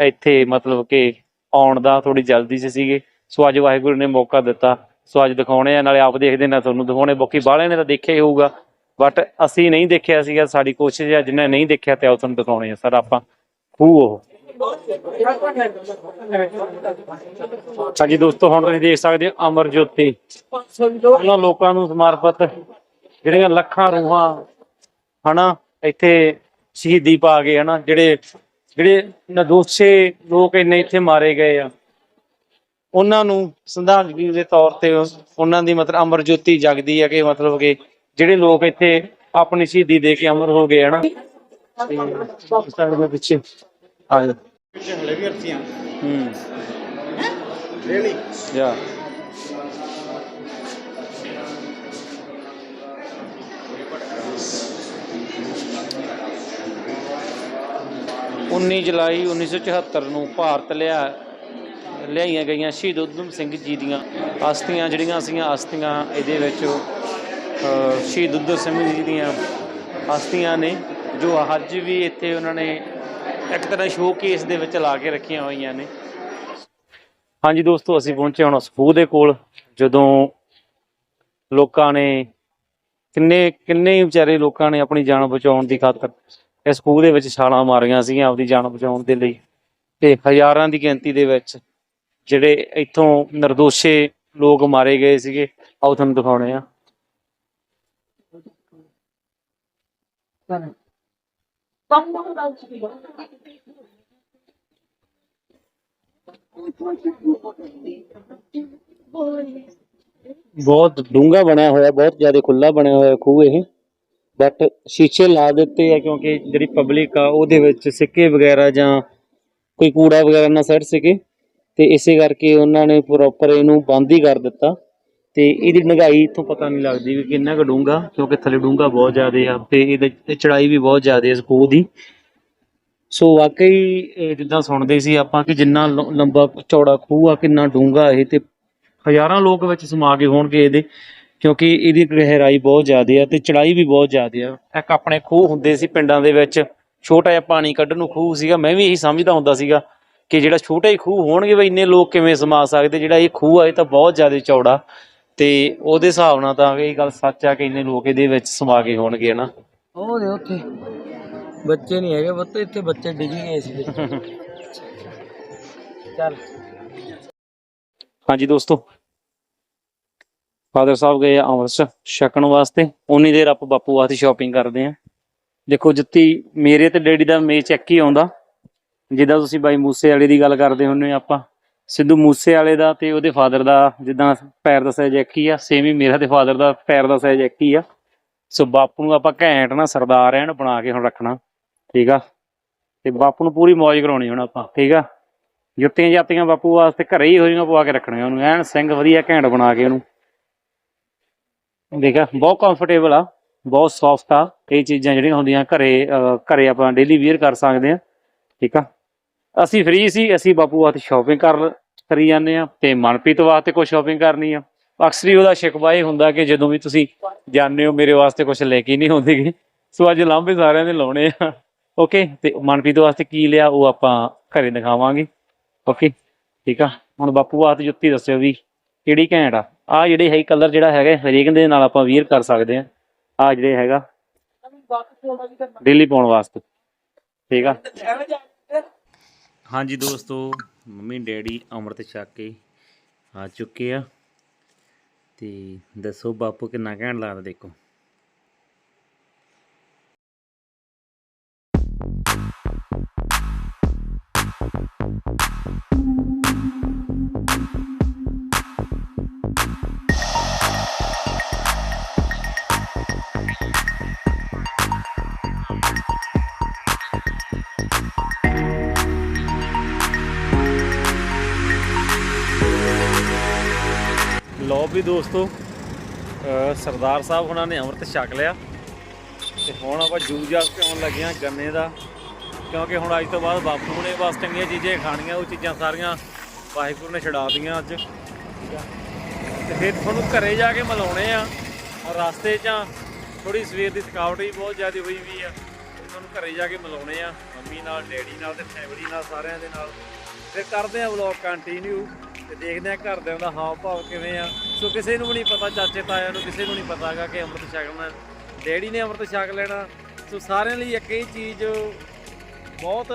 ਇੱਥੇ ਮਤਲਬ ਕਿ ਆਉਣ ਦਾ ਥੋੜੀ ਜਲਦੀ ਸੀ ਸੀਗੇ। ਸੋ ਅੱਜ ਵਾਹਿਗੁਰੂ ਨੇ ਮੌਕਾ ਦਿੱਤਾ। ਸੋ ਅੱਜ ਦਿਖਾਉਣੇ ਆ, ਨਾਲੇ ਆਪ ਦੇਖਦੇ ਨਾ, ਤੁਹਾਨੂੰ ਦਿਖਾਉਣੇ। ਬਾਕੀ ਬਾਹਲੇ ਨੇ ਤਾਂ ਦੇਖਿਆ ਹੀ ਹੋਊਗਾ। ਬਟ ਅਸੀਂ ਨਹੀਂ ਦੇਖਿਆ ਸੀਗਾ, ਸਾਡੀ ਕੋਸ਼ਿਸ਼ ਹੈ ਜਿਨ੍ਹਾਂ ਨਹੀਂ ਦੇਖਿਆ ਤੇ ਆਓ ਤੁਹਾਨੂੰ ਦਿਖਾਉਣੇ ਆ। ਸਰ, ਆਪਾਂ ਖੂ ਉਹ। ਹਾਂਜੀ, ਦੋਸਤੋ, ਹੁਣ ਤੁਸੀਂ ਦੇਖ ਸਕਦੇ ਹੋ, ਅਮਰ ਜੋਤੀ। ਉਹਨਾਂ ਲੋਕਾਂ ਨੂੰ ਸਮਰਪਿਤ ਜਿਹੜੀਆਂ ਲੱਖਾਂ ਰੂਹਾਂ, ਹਨਾ, ਇੱਥੇ ਸ਼ਹੀਦੀ ਪਾ ਗਏ ਹਨਾ ਜਿਹੜੇ ਜਿਹੜੇ ਨਦੋਸੇ ਲੋਕ ਇੰਨੇ ਇੱਥੇ ਮਾਰੇ ਗਏ ਆ। ਉਹਨਾਂ ਨੂੰ ਸੰਧਾਂਜਲੀ ਦੇ ਤੌਰ ਤੇ ਉਹਨਾਂ ਦੀ ਮਤਲਬ ਅਮਰ ਜੋਤੀ ਜਗਦੀ ਹੈ ਕਿ ਮਤਲਬ ਕਿ ਜਿਹੜੇ ਲੋਕ ਇੱਥੇ ਆਪਣੀ ਸ਼ਹੀਦੀ ਦੇ ਕੇ ਅਮਰ ਹੋ ਗਏ ਹਨਾ। ਸਾਡੇ ਦੇ ਪਿੱਛੇ। ਆ ਰੇਲੀ ਯਾ। 19 ਜੁਲਾਈ 1974 ਨੂੰ ਭਾਰਤ ਲਿਆ, ਲਿਆਈਆਂ ਗਈਆਂ ਸ਼ਹੀਦ ਉਧਮ ਸਿੰਘ ਜੀ ਦੀਆਂ ਅਸਥੀਆਂ, ਜਿਹੜੀਆਂ ਸੀਗੀਆਂ ਅਸਥੀਆਂ ਇਹਦੇ ਵਿੱਚ ਸ਼ਹੀਦ ਉਧਮ ਸਿੰਘ ਜੀ ਦੀਆਂ ਅਸਥੀਆਂ ਨੇ, ਜੋ ਅੱਜ ਵੀ ਇੱਥੇ ਉਹਨਾਂ ਨੇ ਇੱਕ ਤਰ੍ਹਾਂ ਸ਼ੋਕੇਸ ਦੇ ਵਿੱਚ ਲਾ ਕੇ ਰੱਖੀਆਂ ਹੋਈਆਂ ਨੇ। ਹਾਂਜੀ ਦੋਸਤੋ, ਅਸੀਂ ਪਹੁੰਚੇ ਹੁਣ ਸਪੂ ਦੇ ਕੋਲ, ਜਦੋਂ ਲੋਕਾਂ ਨੇ ਕਿੰਨੇ ਕਿੰਨੇ ਵਿਚਾਰੇ ਲੋਕਾਂ ਨੇ ਆਪਣੀ ਜਾਨ ਬਚਾਉਣ ਦੀ ਖਾਤਰ ਇਸ ਖੂਹ ਦੇ ਵਿੱਚ ਛਾਲਾਂ ਮਾਰੀਆਂ ਸੀਗੀਆਂ ਆਪਦੀ ਜਾਨ ਬਚਾਉਣ ਦੇ ਲਈ। ਤੇ ਹਜ਼ਾਰਾਂ ਦੀ ਗਿਣਤੀ ਦੇ ਵਿੱਚ ਜਿਹੜੇ ਇੱਥੋਂ ਨਿਰਦੋਸ਼ੇ ਲੋਕ ਮਾਰੇ ਗਏ ਸੀਗੇ, ਆਓ ਤੁਹਾਨੂੰ ਦਿਖਾਉਣੇ ਆ। ਬਹੁਤ ਡੂੰਘਾ ਬਣਿਆ ਹੋਇਆ, ਬਹੁਤ ਜ਼ਿਆਦਾ ਖੁੱਲਾ ਬਣਿਆ ਹੋਇਆ ਖੂਹ ਇਹ। ਬਟ ਸ਼ੀਸ਼ੇ ਲਾ ਦਿੱਤੇ ਆ ਕਿਉਂਕਿ ਜਿਹੜੀ ਪਬਲਿਕ ਆ ਉਹਦੇ ਵਿੱਚ ਸਿੱਕੇ ਵਗੈਰਾ ਜਾਂ ਕੋਈ ਕੂੜਾ ਵਗੈਰਾ ਨਾ ਸੱਟ ਸਕੇ ਤੇ ਇਸੇ ਕਰਕੇ ਉਹਨਾਂ ਨੇ ਪ੍ਰੋਪਰ ਇਹਨੂੰ ਬੰਦ ਹੀ ਕਰ ਦਿੱਤਾ ਤੇ ਇਹਦੀ ਡੂੰਘਾਈ ਇੱਥੋਂ ਪਤਾ ਨਹੀਂ ਲੱਗਦੀ ਵੀ ਕਿੰਨਾ ਕੁ ਡੂੰਘਾ, ਕਿਉਂਕਿ ਥੱਲੇ ਡੂੰਘਾ ਬਹੁਤ ਜ਼ਿਆਦਾ ਆ ਤੇ ਇਹਦੇ ਚੜਾਈ ਵੀ ਬਹੁਤ ਜ਼ਿਆਦਾ ਇਸ ਖੂਹ ਦੀ। ਸੋ ਵਾਕਈ ਇਹ ਜਿੱਦਾਂ ਸੁਣਦੇ ਸੀ ਆਪਾਂ ਕਿ ਜਿੰਨਾ ਲੰਬਾ ਚੌੜਾ ਖੂਹ ਆ ਕਿੰਨਾ ਡੂੰਘਾ ਇਹ ਤੇ ਹਜ਼ਾਰਾਂ ਲੋਕ ਵਿੱਚ ਸਮਾ ਗਏ ਹੋਣਗੇ ਇਹਦੇ। ਕਿਉਂਕਿ ਇਹਦੀ ਗਹਿਰਾਈ ਬਹੁਤ ਜ਼ਿਆਦਾ ਆ ਤੇ ਚੜਾਈ ਵੀ ਬਹੁਤ ਜ਼ਿਆਦਾ ਆ। ਇੱਕ ਆਪਣੇ ਖੂਹ ਹੁੰਦੇ ਸੀ ਪਿੰਡਾਂ ਦੇ ਵਿੱਚ ਛੋਟਾ ਜਿਹਾ ਪਾਣੀ ਕੱਢਣ ਨੂੰ ਖੂਹ ਸੀਗਾ ਮੈਂ ਵੀ ਇਹੀ ਸਮਝਦਾ ਹੁੰਦਾ ਸੀਗਾ ਕਿ ਜਿਹੜਾ ਛੋਟਾ ਹੀ ਖੂਹ ਹੋਣਗੇ ਬਈ ਇੰਨੇ ਲੋਕ ਕਿਵੇਂ ਸਮਾ ਸਕਦੇ? ਜਿਹੜਾ ਇਹ ਖੂਹ ਆ ਇਹ ਤਾਂ ਬਹੁਤ ਜ਼ਿਆਦਾ ਚੌੜਾ। ਤੇ ਉਹਦੇ ਹਿਸਾਬ ਨਾਲ ਤਾਂ ਇਹ ਗੱਲ ਸੱਚ ਆ ਕਿ ਇੰਨੇ ਲੋਕ ਇਹਦੇ ਵਿੱਚ ਸਮਾ ਗਏ ਹੋਣਗੇ ਨਾ ਉਹ ਦੇ ਉੱਥੇ ਬੱਚੇ ਨਹੀਂ ਹੈਗੇ ਬੱਤੇ ਇੱਥੇ ਬੱਚੇ ਡਿੱਗ ਗਏ ਸੀ [LAUGHS] ਚੱਲ। ਹਾਂਜੀ ਦੋਸਤੋ ਫਾਦਰ ਸਾਹਿਬ ਗਏ ਆ ਅੰਮ੍ਰਿਤਸਰ, ਛਕਣ ਵਾਸਤੇ। ਉਨੀ ਦੇਰ ਆਪਾਂ ਬਾਪੂ ਵਾਸਤੇ ਸ਼ਾਪਿੰਗ ਕਰਦੇ ਆ। ਦੇਖੋ, ਜੁੱਤੀ ਮੇਰੇ ਤੇ ਡੈਡੀ ਦਾ ਮੇਚ ਇੱਕ ਹੀ ਆਉਂਦਾ। ਜਿੱਦਾਂ ਤੁਸੀਂ ਬਾਈ ਮੂਸੇ ਵਾਲੇ ਦੀ ਗੱਲ ਕਰਦੇ ਹੁੰਨੇ ਆਪਾਂ। ਸਿੱਧੂ ਮੂਸੇ ਵਾਲੇ ਦਾ ਤੇ ਉਹਦੇ ਫਾਦਰ ਦਾ ਜਿੱਦਾਂ ਪੈਰ ਦਾ ਸਾਈਜ਼ ਇੱਕ ਹੀ ਆ ਸੇਮ ਹੀ ਮੇਰਾ ਤੇ ਫਾਦਰ ਦਾ ਪੈਰ ਦਾ ਸਾਈਜ਼ ਇੱਕ ਹੀ ਆ। ਸੋ ਬਾਪੂ ਨੂੰ ਆਪਾਂ ਘੈਂਟ ਨਾ ਸਰਦਾਰ ਐਨ ਬਣਾ ਕੇ ਹੁਣ ਰੱਖਣਾ, ਠੀਕ ਆ? ਤੇ ਬਾਪੂ ਨੂੰ ਪੂਰੀ ਮौज ਕਰਾਉਣੀ ਹੁਣ ਆਪਾਂ, ਠੀਕ ਆ? ਜੁੱਤੀਆਂ ਜਾਤੀਆਂ ਬਾਪੂ ਵਾਸਤੇ ਘਰੇ ਹੀ ਹੋਈਆਂ ਪਵਾ ਕੇ ਰੱਖਣੀਆਂ ਉਹਨੂੰ। ਐਨ ਸਿੰਘ ਵਧੀਆ ਘੈਂਟ ਬਣਾ ਕੇ ਉਹਨੂੰ। ਦੇਖਿਆ ਬਹੁਤ ਕੰਫਰਟੇਬਲ ਆ, ਬਹੁਤ ਸੌਫਟ ਆ। ਇਹ ਚੀਜ਼ਾਂ ਜਿਹੜੀਆਂ ਹੁੰਦੀਆਂ ਘਰੇ ਘਰੇ ਆਪਾਂ ਡੇਲੀ ਵੇਅਰ ਕਰ ਸਕਦੇ ਆ ਠੀਕ ਆ? ਅਸੀਂ ਫ੍ਰੀ ਸੀ, ਅਸੀਂ ਬਾਪੂ ਵਾਸਤੇ ਸ਼ਾਪਿੰਗ ਕਰ ਕਰੀ ਜਾਂਦੇ ਆ ਤੇ ਮਨਪ੍ਰੀਤ ਵਾਸਤੇ ਕੋਈ ਸ਼ਾਪਿੰਗ ਕਰਨੀ ਆ। ਅਕਸਰ ਹੀ ਉਹਦਾ ਸ਼ਿਕਵਾ ਇਹ ਹੁੰਦਾ ਕਿ ਜਦੋਂ ਵੀ ਤੁਸੀਂ ਜਾਂਦੇ ਹੋ, ਮੇਰੇ ਵਾਸਤੇ ਕੁਝ ਲੈ ਕੇ ਨਹੀਂ ਆਉਂਦੇਗੇ ਸੋ ਅੱਜ ਲਾਂਭੇ ਸਾਰਿਆਂ ਦੇ ਲਾਉਣੇ ਆ। ਓਕੇ ਤੇ ਮਨਪ੍ਰੀਤ ਵਾਸਤੇ ਕੀ ਲਿਆ ਉਹ ਆਪਾਂ ਘਰੇ ਦਿਖਾਵਾਂਗੇ। ਓਕੇ ਠੀਕ ਆ? ਹੁਣ ਬਾਪੂ ਵਾਸਤੇ ਜੁੱਤੀ ਦੱਸਿਓ ਵੀ ਕਿਹੜੀ ਘੈਂਟ ਆ? ਆ ਜਿਹੜੇ ਹੈ ਕਲਰ ਜਿਹੜਾ ਹੈਗਾ, ਹਰੇਕ ਦੇ ਨਾਲ ਆਪਾਂ ਵੀਅਰ ਕਰ ਸਕਦੇ ਆ ਆ ਜਿਹੜੇ ਹੈਗਾ ਡੇਲੀ ਪਾਉਣ ਵਾਸਤੇ। ਠੀਕ ਆ? ਹਾਂਜੀ ਦੋਸਤੋ, ਮੰਮੀ, ਡੈਡੀ ਅੰਮ੍ਰਿਤ ਛਕ ਕੇ ਆ ਚੁੱਕੇ ਆ। ਤੇ ਦੱਸੋ ਬਾਪੂ ਕਿੰਨਾ ਕਹਿਣ ਲੱਗਦਾ ਦੇਖੋ। ਵੀ ਦੋਸਤੋ ਸਰਦਾਰ ਸਾਹਿਬ ਉਹਨਾਂ ਨੇ ਅੰਮ੍ਰਿਤ ਛਕ ਲਿਆ। ਤੇ ਹੁਣ ਆਪਾਂ ਜੂਸ ਜਾਸ ਪਿਆਉਣ ਲੱਗੇ ਆ ਗੰਨੇ ਦਾ, ਕਿਉਂਕਿ ਹੁਣ ਅੱਜ ਤੋਂ ਬਾਅਦ ਬਾਪੂ ਨੇ ਬਸ ਚੰਗੀਆਂ ਚੀਜ਼ਾਂ ਖਾਣੀਆਂ, ਉਹ ਚੀਜ਼ਾਂ ਸਾਰੀਆਂ ਵਾਹਿਗੁਰੂ ਨੇ ਛਡਾ ਦੀਆਂ ਅੱਜ। ਠੀਕ ਆ। ਤੇ ਫਿਰ ਤੁਹਾਨੂੰ ਘਰੇ ਜਾ ਕੇ ਮਿਲਾਉਣੇ ਆ, ਔਰ ਰਸਤੇ 'ਚ ਥੋੜੀ ਸਵੇਰ ਦੀ ਥਕਾਵਟ ਵੀ ਬਹੁਤ ਜ਼ਿਆਦਾ ਹੋਈ ਵੀ ਆ। ਤੇ ਤੁਹਾਨੂੰ ਘਰੇ ਜਾ ਕੇ ਮਿਲਾਉਣੇ ਆ, ਮੰਮੀ ਨਾਲ, ਡੈਡੀ ਨਾਲ ਤੇ ਫੈਮਿਲੀ ਨਾਲ ਸਾਰਿਆਂ ਦੇ ਨਾਲ। ਫਿਰ ਕਰਦੇ ਆ ਵਲੌਗ ਕੰਟੀਨਿਊ ਤੇ ਦੇਖਦੇ ਆ ਘਰਦਿਆਂ ਦਾ ਹਾਵ ਭਾਵ ਕਿਵੇਂ ਆ। ਸੋ ਕਿਸੇ ਨੂੰ ਵੀ ਨਹੀਂ ਪਤਾ, ਚਾਚੇ ਤਾਇਆਂ ਨੂੰ ਕਿਸੇ ਨੂੰ ਨਹੀਂ ਪਤਾਗਾ ਕਿ ਅੰਮ੍ਰਿਤ ਛਕਣਾ ਡੈਡੀ ਨੇ ਅੰਮ੍ਰਿਤ ਛਕ ਲੈਣਾ। ਸੋ ਸਾਰਿਆਂ ਲਈ ਇੱਕ ਇਹ ਚੀਜ਼ ਬਹੁਤ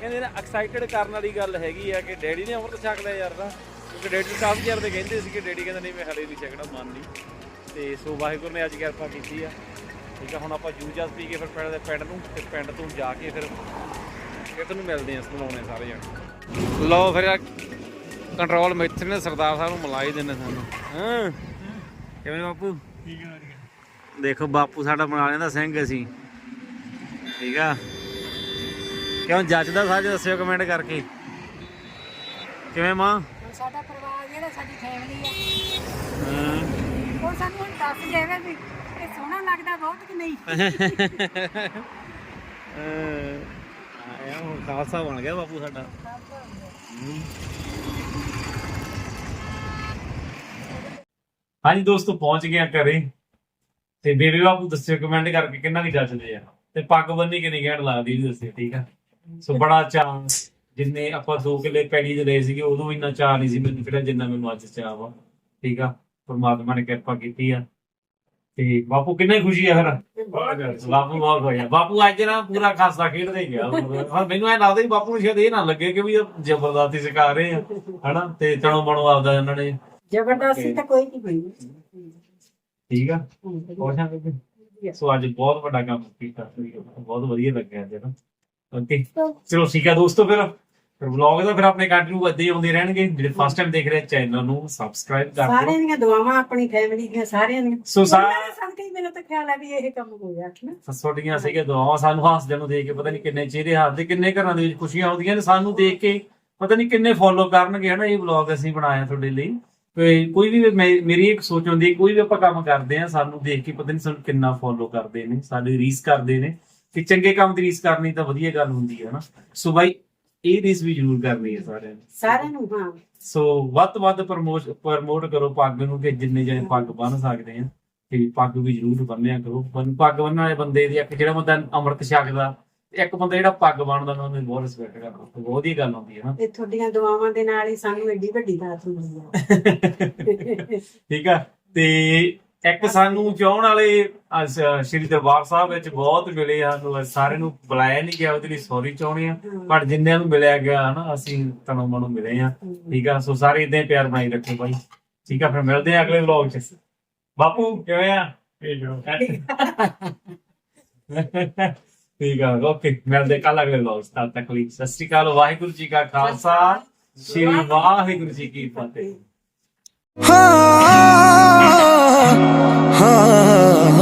ਕਹਿੰਦੇ ਨੇ ਐਕਸਾਈਟਡ ਕਰਨ ਵਾਲੀ ਗੱਲ ਹੈਗੀ ਆ ਕਿ ਡੈਡੀ ਨੇ ਅੰਮ੍ਰਿਤ ਛਕ ਲਿਆ ਯਾਰ ਤਾਂ। ਕਿਉਂਕਿ ਡੈਡੀ ਕਾਫੀ ਚਿਰ ਦੇ ਕਹਿੰਦੇ ਸੀ ਕਿ ਡੈਡੀ ਕਹਿੰਦਾ, ਨਹੀਂ, ਮੈਂ ਹਲੇ ਨਹੀਂ ਛਕਣਾ, ਮੰਨ ਲਈ ਤੇ ਸੋ ਵਾਹਿਗੁਰੂ ਨੇ ਅੱਜ ਕਿਰਪਾ ਕੀਤੀ ਆ। ਠੀਕ ਆ, ਹੁਣ ਆਪਾਂ ਜੂਸ ਜਾਸ ਪੀ ਕੇ ਫਿਰ ਪਿੰਡ ਦੇ ਪਿੰਡ ਨੂੰ, ਤੇ ਪਿੰਡ ਤੋਂ ਜਾ ਕੇ ਫਿਰ ਫਿਰ ਤੁਹਾਨੂੰ ਮਿਲਦੇ ਆ ਸੁਣਾਉਣੇ ਸਾਰੇ ਜਣੇ। ਲਓ ਫਿਰ ਕੰਟਰੋਲ ਮਿੱਤਰ ਨੇ ਸਰਦਾਰ ਸਾਹਿਬ ਨੂੰ ਮਿਲਾ ਹੀ ਦਿੰਦੇ ਸਾਨੂੰ। ਹਾਂ। ਕਿਵੇਂ ਬਾਪੂ? ਠੀਕ ਆ ਦੇਖੋ ਬਾਪੂ ਸਾਡਾ ਬਣਾ ਲੈਂਦਾ ਸਿੰਘ ਅਸੀਂ। ਠੀਕ ਆ। ਕਿਉਂ ਜੱਜਦਾ ਸੱਚ ਦੱਸਿਓ ਕਮੈਂਟ ਕਰਕੇ। ਕਿਵੇਂ ਮਾਂ? ਸਾਡਾ ਪਰਿਵਾਰ ਜਿਹੜਾ ਸਾਡੀ ਫੈਮਿਲੀ ਆ। ਹਾਂ। ਉਹ ਸਾਨੂੰ ਹੁਣ ਦੱਸ ਦੇਵੇ ਵੀ ਇਹ ਸੋਹਣਾ ਲੱਗਦਾ ਬਹੁਤ ਕਿ ਨਹੀਂ। ਆਇਆ ਹੁਣ ਖਾਲਸਾ ਬਣ ਗਿਆ ਬਾਪੂ ਸਾਡਾ। ਹਾਂਜੀ ਦੋਸਤੋ, ਪਹੁੰਚ ਗਏ ਘਰੇ। ਤੇ ਬੇਬੀ ਬਾਪੂ ਦੱਸਿਓ ਕਮੈਂਟ ਕਰਕੇ ਕਿੰਨਾ ਦੀ ਜੱਜਦੇ ਆ। ਤੇ ਪੱਗ ਬੰਨੀ ਕਿੰਨੀ ਘੈਂਟ ਲੱਗਦੀ ਜੀ ਦੱਸਿਓ, ਠੀਕ ਆ? ਸੋ ਬੜਾ ਚਾਅ ਜਿੰਨੇ ਆਪਾਂ 2 ਕਿਲੇ ਪੈੜੀ ਦੇ ਲਏ ਸੀਗੇ, ਉਦੋਂ ਇੰਨਾ ਚਾਅ ਨਹੀਂ ਸੀ ਮੈਨੂੰ ਕਿਹੜਾ ਜਿੰਨਾ ਮੈਨੂੰ ਅੱਜ ਚਾਅ ਵਾ, ਠੀਕ ਆ? ਪਰਮਾਤਮਾ ਨੇ ਕਿਰਪਾ ਕੀਤੀ ਆ। ਤੇ ਬਾਪੂ ਕਿੰਨਾ ਖੁਸ਼ੀ ਆ ਫਿਰ ਬਾਪੂ ਬਹੁਤ ਹੋਇਆ ਬਾਪੂ ਅੱਜ ਨਾ ਪੂਰਾ ਖਾਸਾ ਖੇਡਦੇ ਗਿਆ। ਹੁਣ ਮੈਨੂੰ ਐ ਲੱਗਦਾ ਵੀ ਬਾਪੂ ਨੂੰ ਸ਼ਾਇਦ ਇਹ ਨਾ ਲੱਗੇ ਕਿ ਵੀ ਇਹ ਜ਼ਬਰਦਸਤੀ ਸਿਖਾ ਰਹੇ ਆ ਹਨਾ। ਤੇ ਚਣੋ ਬਣੋ ਆਪਦਾ ਇਹਨਾਂ ਨੇ। ਜ਼ਬਰਦਸਤੀ ਤਾਂ ਕੋਈ ਨਹੀਂ ਹੋਈ ਠੀਕ ਆ? ਹੋਰ ਸ਼ਾਂ ਬੇਬੇ? ਸੋ ਅੱਜ ਬਹੁਤ ਵੱਡਾ ਕੰਮ ਕੀਤਾ ਬਹੁਤ ਵਧੀਆ ਲੱਗਿਆ ਅੱਜ ਨਾ। ਓਕੇ। ਚਲੋ ਠੀਕ ਆ ਦੋਸਤੋ ਫਿਰ। ਫਿਰ ਵਲੌਗ ਦਾ ਫਿਰ ਆਪਣੇ ਕੰਟੀਨਿਊ ਵੱਧਦੇ ਹੀ ਆਉਂਦੇ ਰਹਿਣਗੇ। ਜਿਹੜੇ ਫਸਟ ਟਾਈਮ ਦੇਖ ਰਹੇ ਚੈਨਲ ਨੂੰ ਸਬਸਕ੍ਰਾਈਬ ਕਰ ਸਾਰਿਆਂ ਦਿਓ ਦੀਆਂ ਦੁਆਵਾਂ ਆਪਣੀ ਫੈਮਿਲੀ ਦੀਆਂ ਸਾਰਿਆਂ ਦੀਆਂ। ਸੋ ਸਾ ਸੰਗਤੀ ਮੈਨੂੰ ਤਾਂ ਖਿਆਲ ਆ ਵੀ ਇਹ ਕੰਮ ਹੋ ਗਿਆ ਨਾ? ਤੁਹਾਡੀਆਂ ਸੀਗੇ ਦੁਆਵਾਂ ਸਾਨੂੰ ਹੱਸਦੇ ਨੂੰ ਦੇਖ ਕੇ ਪਤਾ ਨਹੀਂ ਕਿੰਨੇ ਚਿਹਰੇ ਹੱਸਦੇ ਕਿੰਨੇ ਘਰਾਂ ਦੇ ਵਿੱਚ ਖੁਸ਼ੀਆਂ ਆਉਂਦੀਆਂ ਨੇ ਸਾਨੂੰ ਦੇਖ ਕੇ ਪਤਾ ਨਹੀਂ ਕਿੰਨੇ ਫੋਲੋ ਕਰਨਗੇ ਹਨਾ ਇਹ ਵਲੌਗ ਅਸੀਂ ਬਣਾਇਆ ਤੁਹਾਡੇ ਲਈ। ਤੇ ਕੋਈ ਵੀ ਮੈਂ- ਮੇਰੀ ਇੱਕ ਸੋਚ ਹੁੰਦੀ ਹੈ ਕੋਈ ਵੀ ਆਪਾਂ ਕੰਮ ਕਰਦੇ ਆ ਸਾਨੂੰ ਦੇਖ ਕੇ ਪਤਾ ਨਹੀਂ ਸਾਨੂੰ ਕਿੰਨਾ ਫੋਲੋ ਕਰਦੇ ਨੇ ਸਾਡੀ ਰੀਸ ਕਰਦੇ ਨੇ। ਕਿ ਚੰਗੇ ਕੰਮ ਦੀ ਰੀਸ ਕਰਨੀ ਤਾਂ ਵਧੀਆ ਗੱਲ ਹੁੰਦੀ ਹੈ ਨਾ ਸੋ ਬਾਈ ਇਹ ਰੀਸ ਵੀ ਜ਼ਰੂਰ ਕਰਨੀ ਹੈ ਸਾਰਿਆਂ ਨੇ। ਸਾਰਿਆਂ ਨੂੰ ਹਾਂ। ਸੋ ਵੱਧ ਤੋਂ ਵੱਧ ਪ੍ਰਮੋਟ ਪ੍ਰਮੋਟ ਕਰੋ ਪੱਗ ਨੂੰ ਕਿ ਜਿੰਨੇ ਜਣੇ ਪੱਗ ਬੰਨ ਸਕਦੇ ਆ ਤੇ ਪੱਗ ਵੀ ਜ਼ਰੂਰ ਬੰਨਿਆ ਕਰੋ। ਪੱਗ ਬੰਨਣ ਵਾਲੇ ਬੰਦੇ ਦੀ ਇੱਕ ਜਿਹੜਾ ਬੰਦਾ ਅੰਮ੍ਰਿਤ ਛਕਦਾ ਇੱਕ ਬੰਦਾ ਜਿਹੜਾ ਪੱਗ ਬੰਨਦਾ ਉਹਨੂੰ ਬਹੁਤ ਰਿਸਪੈਕਟ ਕਰਦਾ। ਬਹੁਤ ਹੀ ਗੱਲ ਹੁੰਦੀ ਹੈ ਨਾ। ਤੇ ਤੁਹਾਡੀਆਂ ਦੁਆਵਾਂ ਦੇ ਨਾਲ ਹੀ ਸਾਨੂੰ ਐਡੀ ਵੱਡੀ ਦਾਤ ਮਿਲੀ ਆ ਠੀਕ ਆ। ਤੇ ਇੱਕ ਸਾਨੂੰ ਚਾਹਣ ਵਾਲੇ ਅੱਜ ਸ਼੍ਰੀ ਦਰਬਾਰ ਸਾਹਿਬ ਵਿੱਚ ਬਹੁਤ ਮਿਲੇ ਆ ਸਾਨੂੰ ਸਾਰਿਆਂ ਨੂੰ ਬੁਲਾਇਆ ਨਹੀਂ ਗਿਆ ਉਹਦੇ ਲਈ ਸੌਰੀ ਚਾਹੁੰਦੇ ਆ। ਪਰ ਜਿੰਨਿਆਂ ਨੂੰ ਮਿਲਿਆ ਗਿਆ ਨਾ ਅਸੀਂ ਤਨੋਂ ਮਨੋਂ ਮਿਲੇ ਆ। ਠੀਕ ਆ ਸੋ ਸਾਰੇ ਇਦਾਂ ਪਿਆਰ ਬਣਾਈ ਰੱਖੋ ਭਾਈ ਠੀਕ ਆ ਫਿਰ ਮਿਲਦੇ ਆ ਅਗਲੇ ਵਲੌਗ 'ਚ। ਬਾਪੂ ਕਿਵੇਂ ਆ? ਠੀਕ ਆ। ਓਕੇ ਮਿਲਦੇ ਕੱਲ ਅਗਲੇ ਵਲੌਗ 'ਚ ਤਦ ਤੱਕ ਲਈ ਸਤਿ ਸ਼੍ਰੀ ਅਕਾਲ ਵਾਹਿਗੁਰੂ ਜੀ ਕਾ ਖਾਲਸਾ ਸ੍ਰੀ ਵਾਹਿਗੁਰੂ ਜੀ ਕੀ ਫਤਿਹ। ਹਾਂ। হা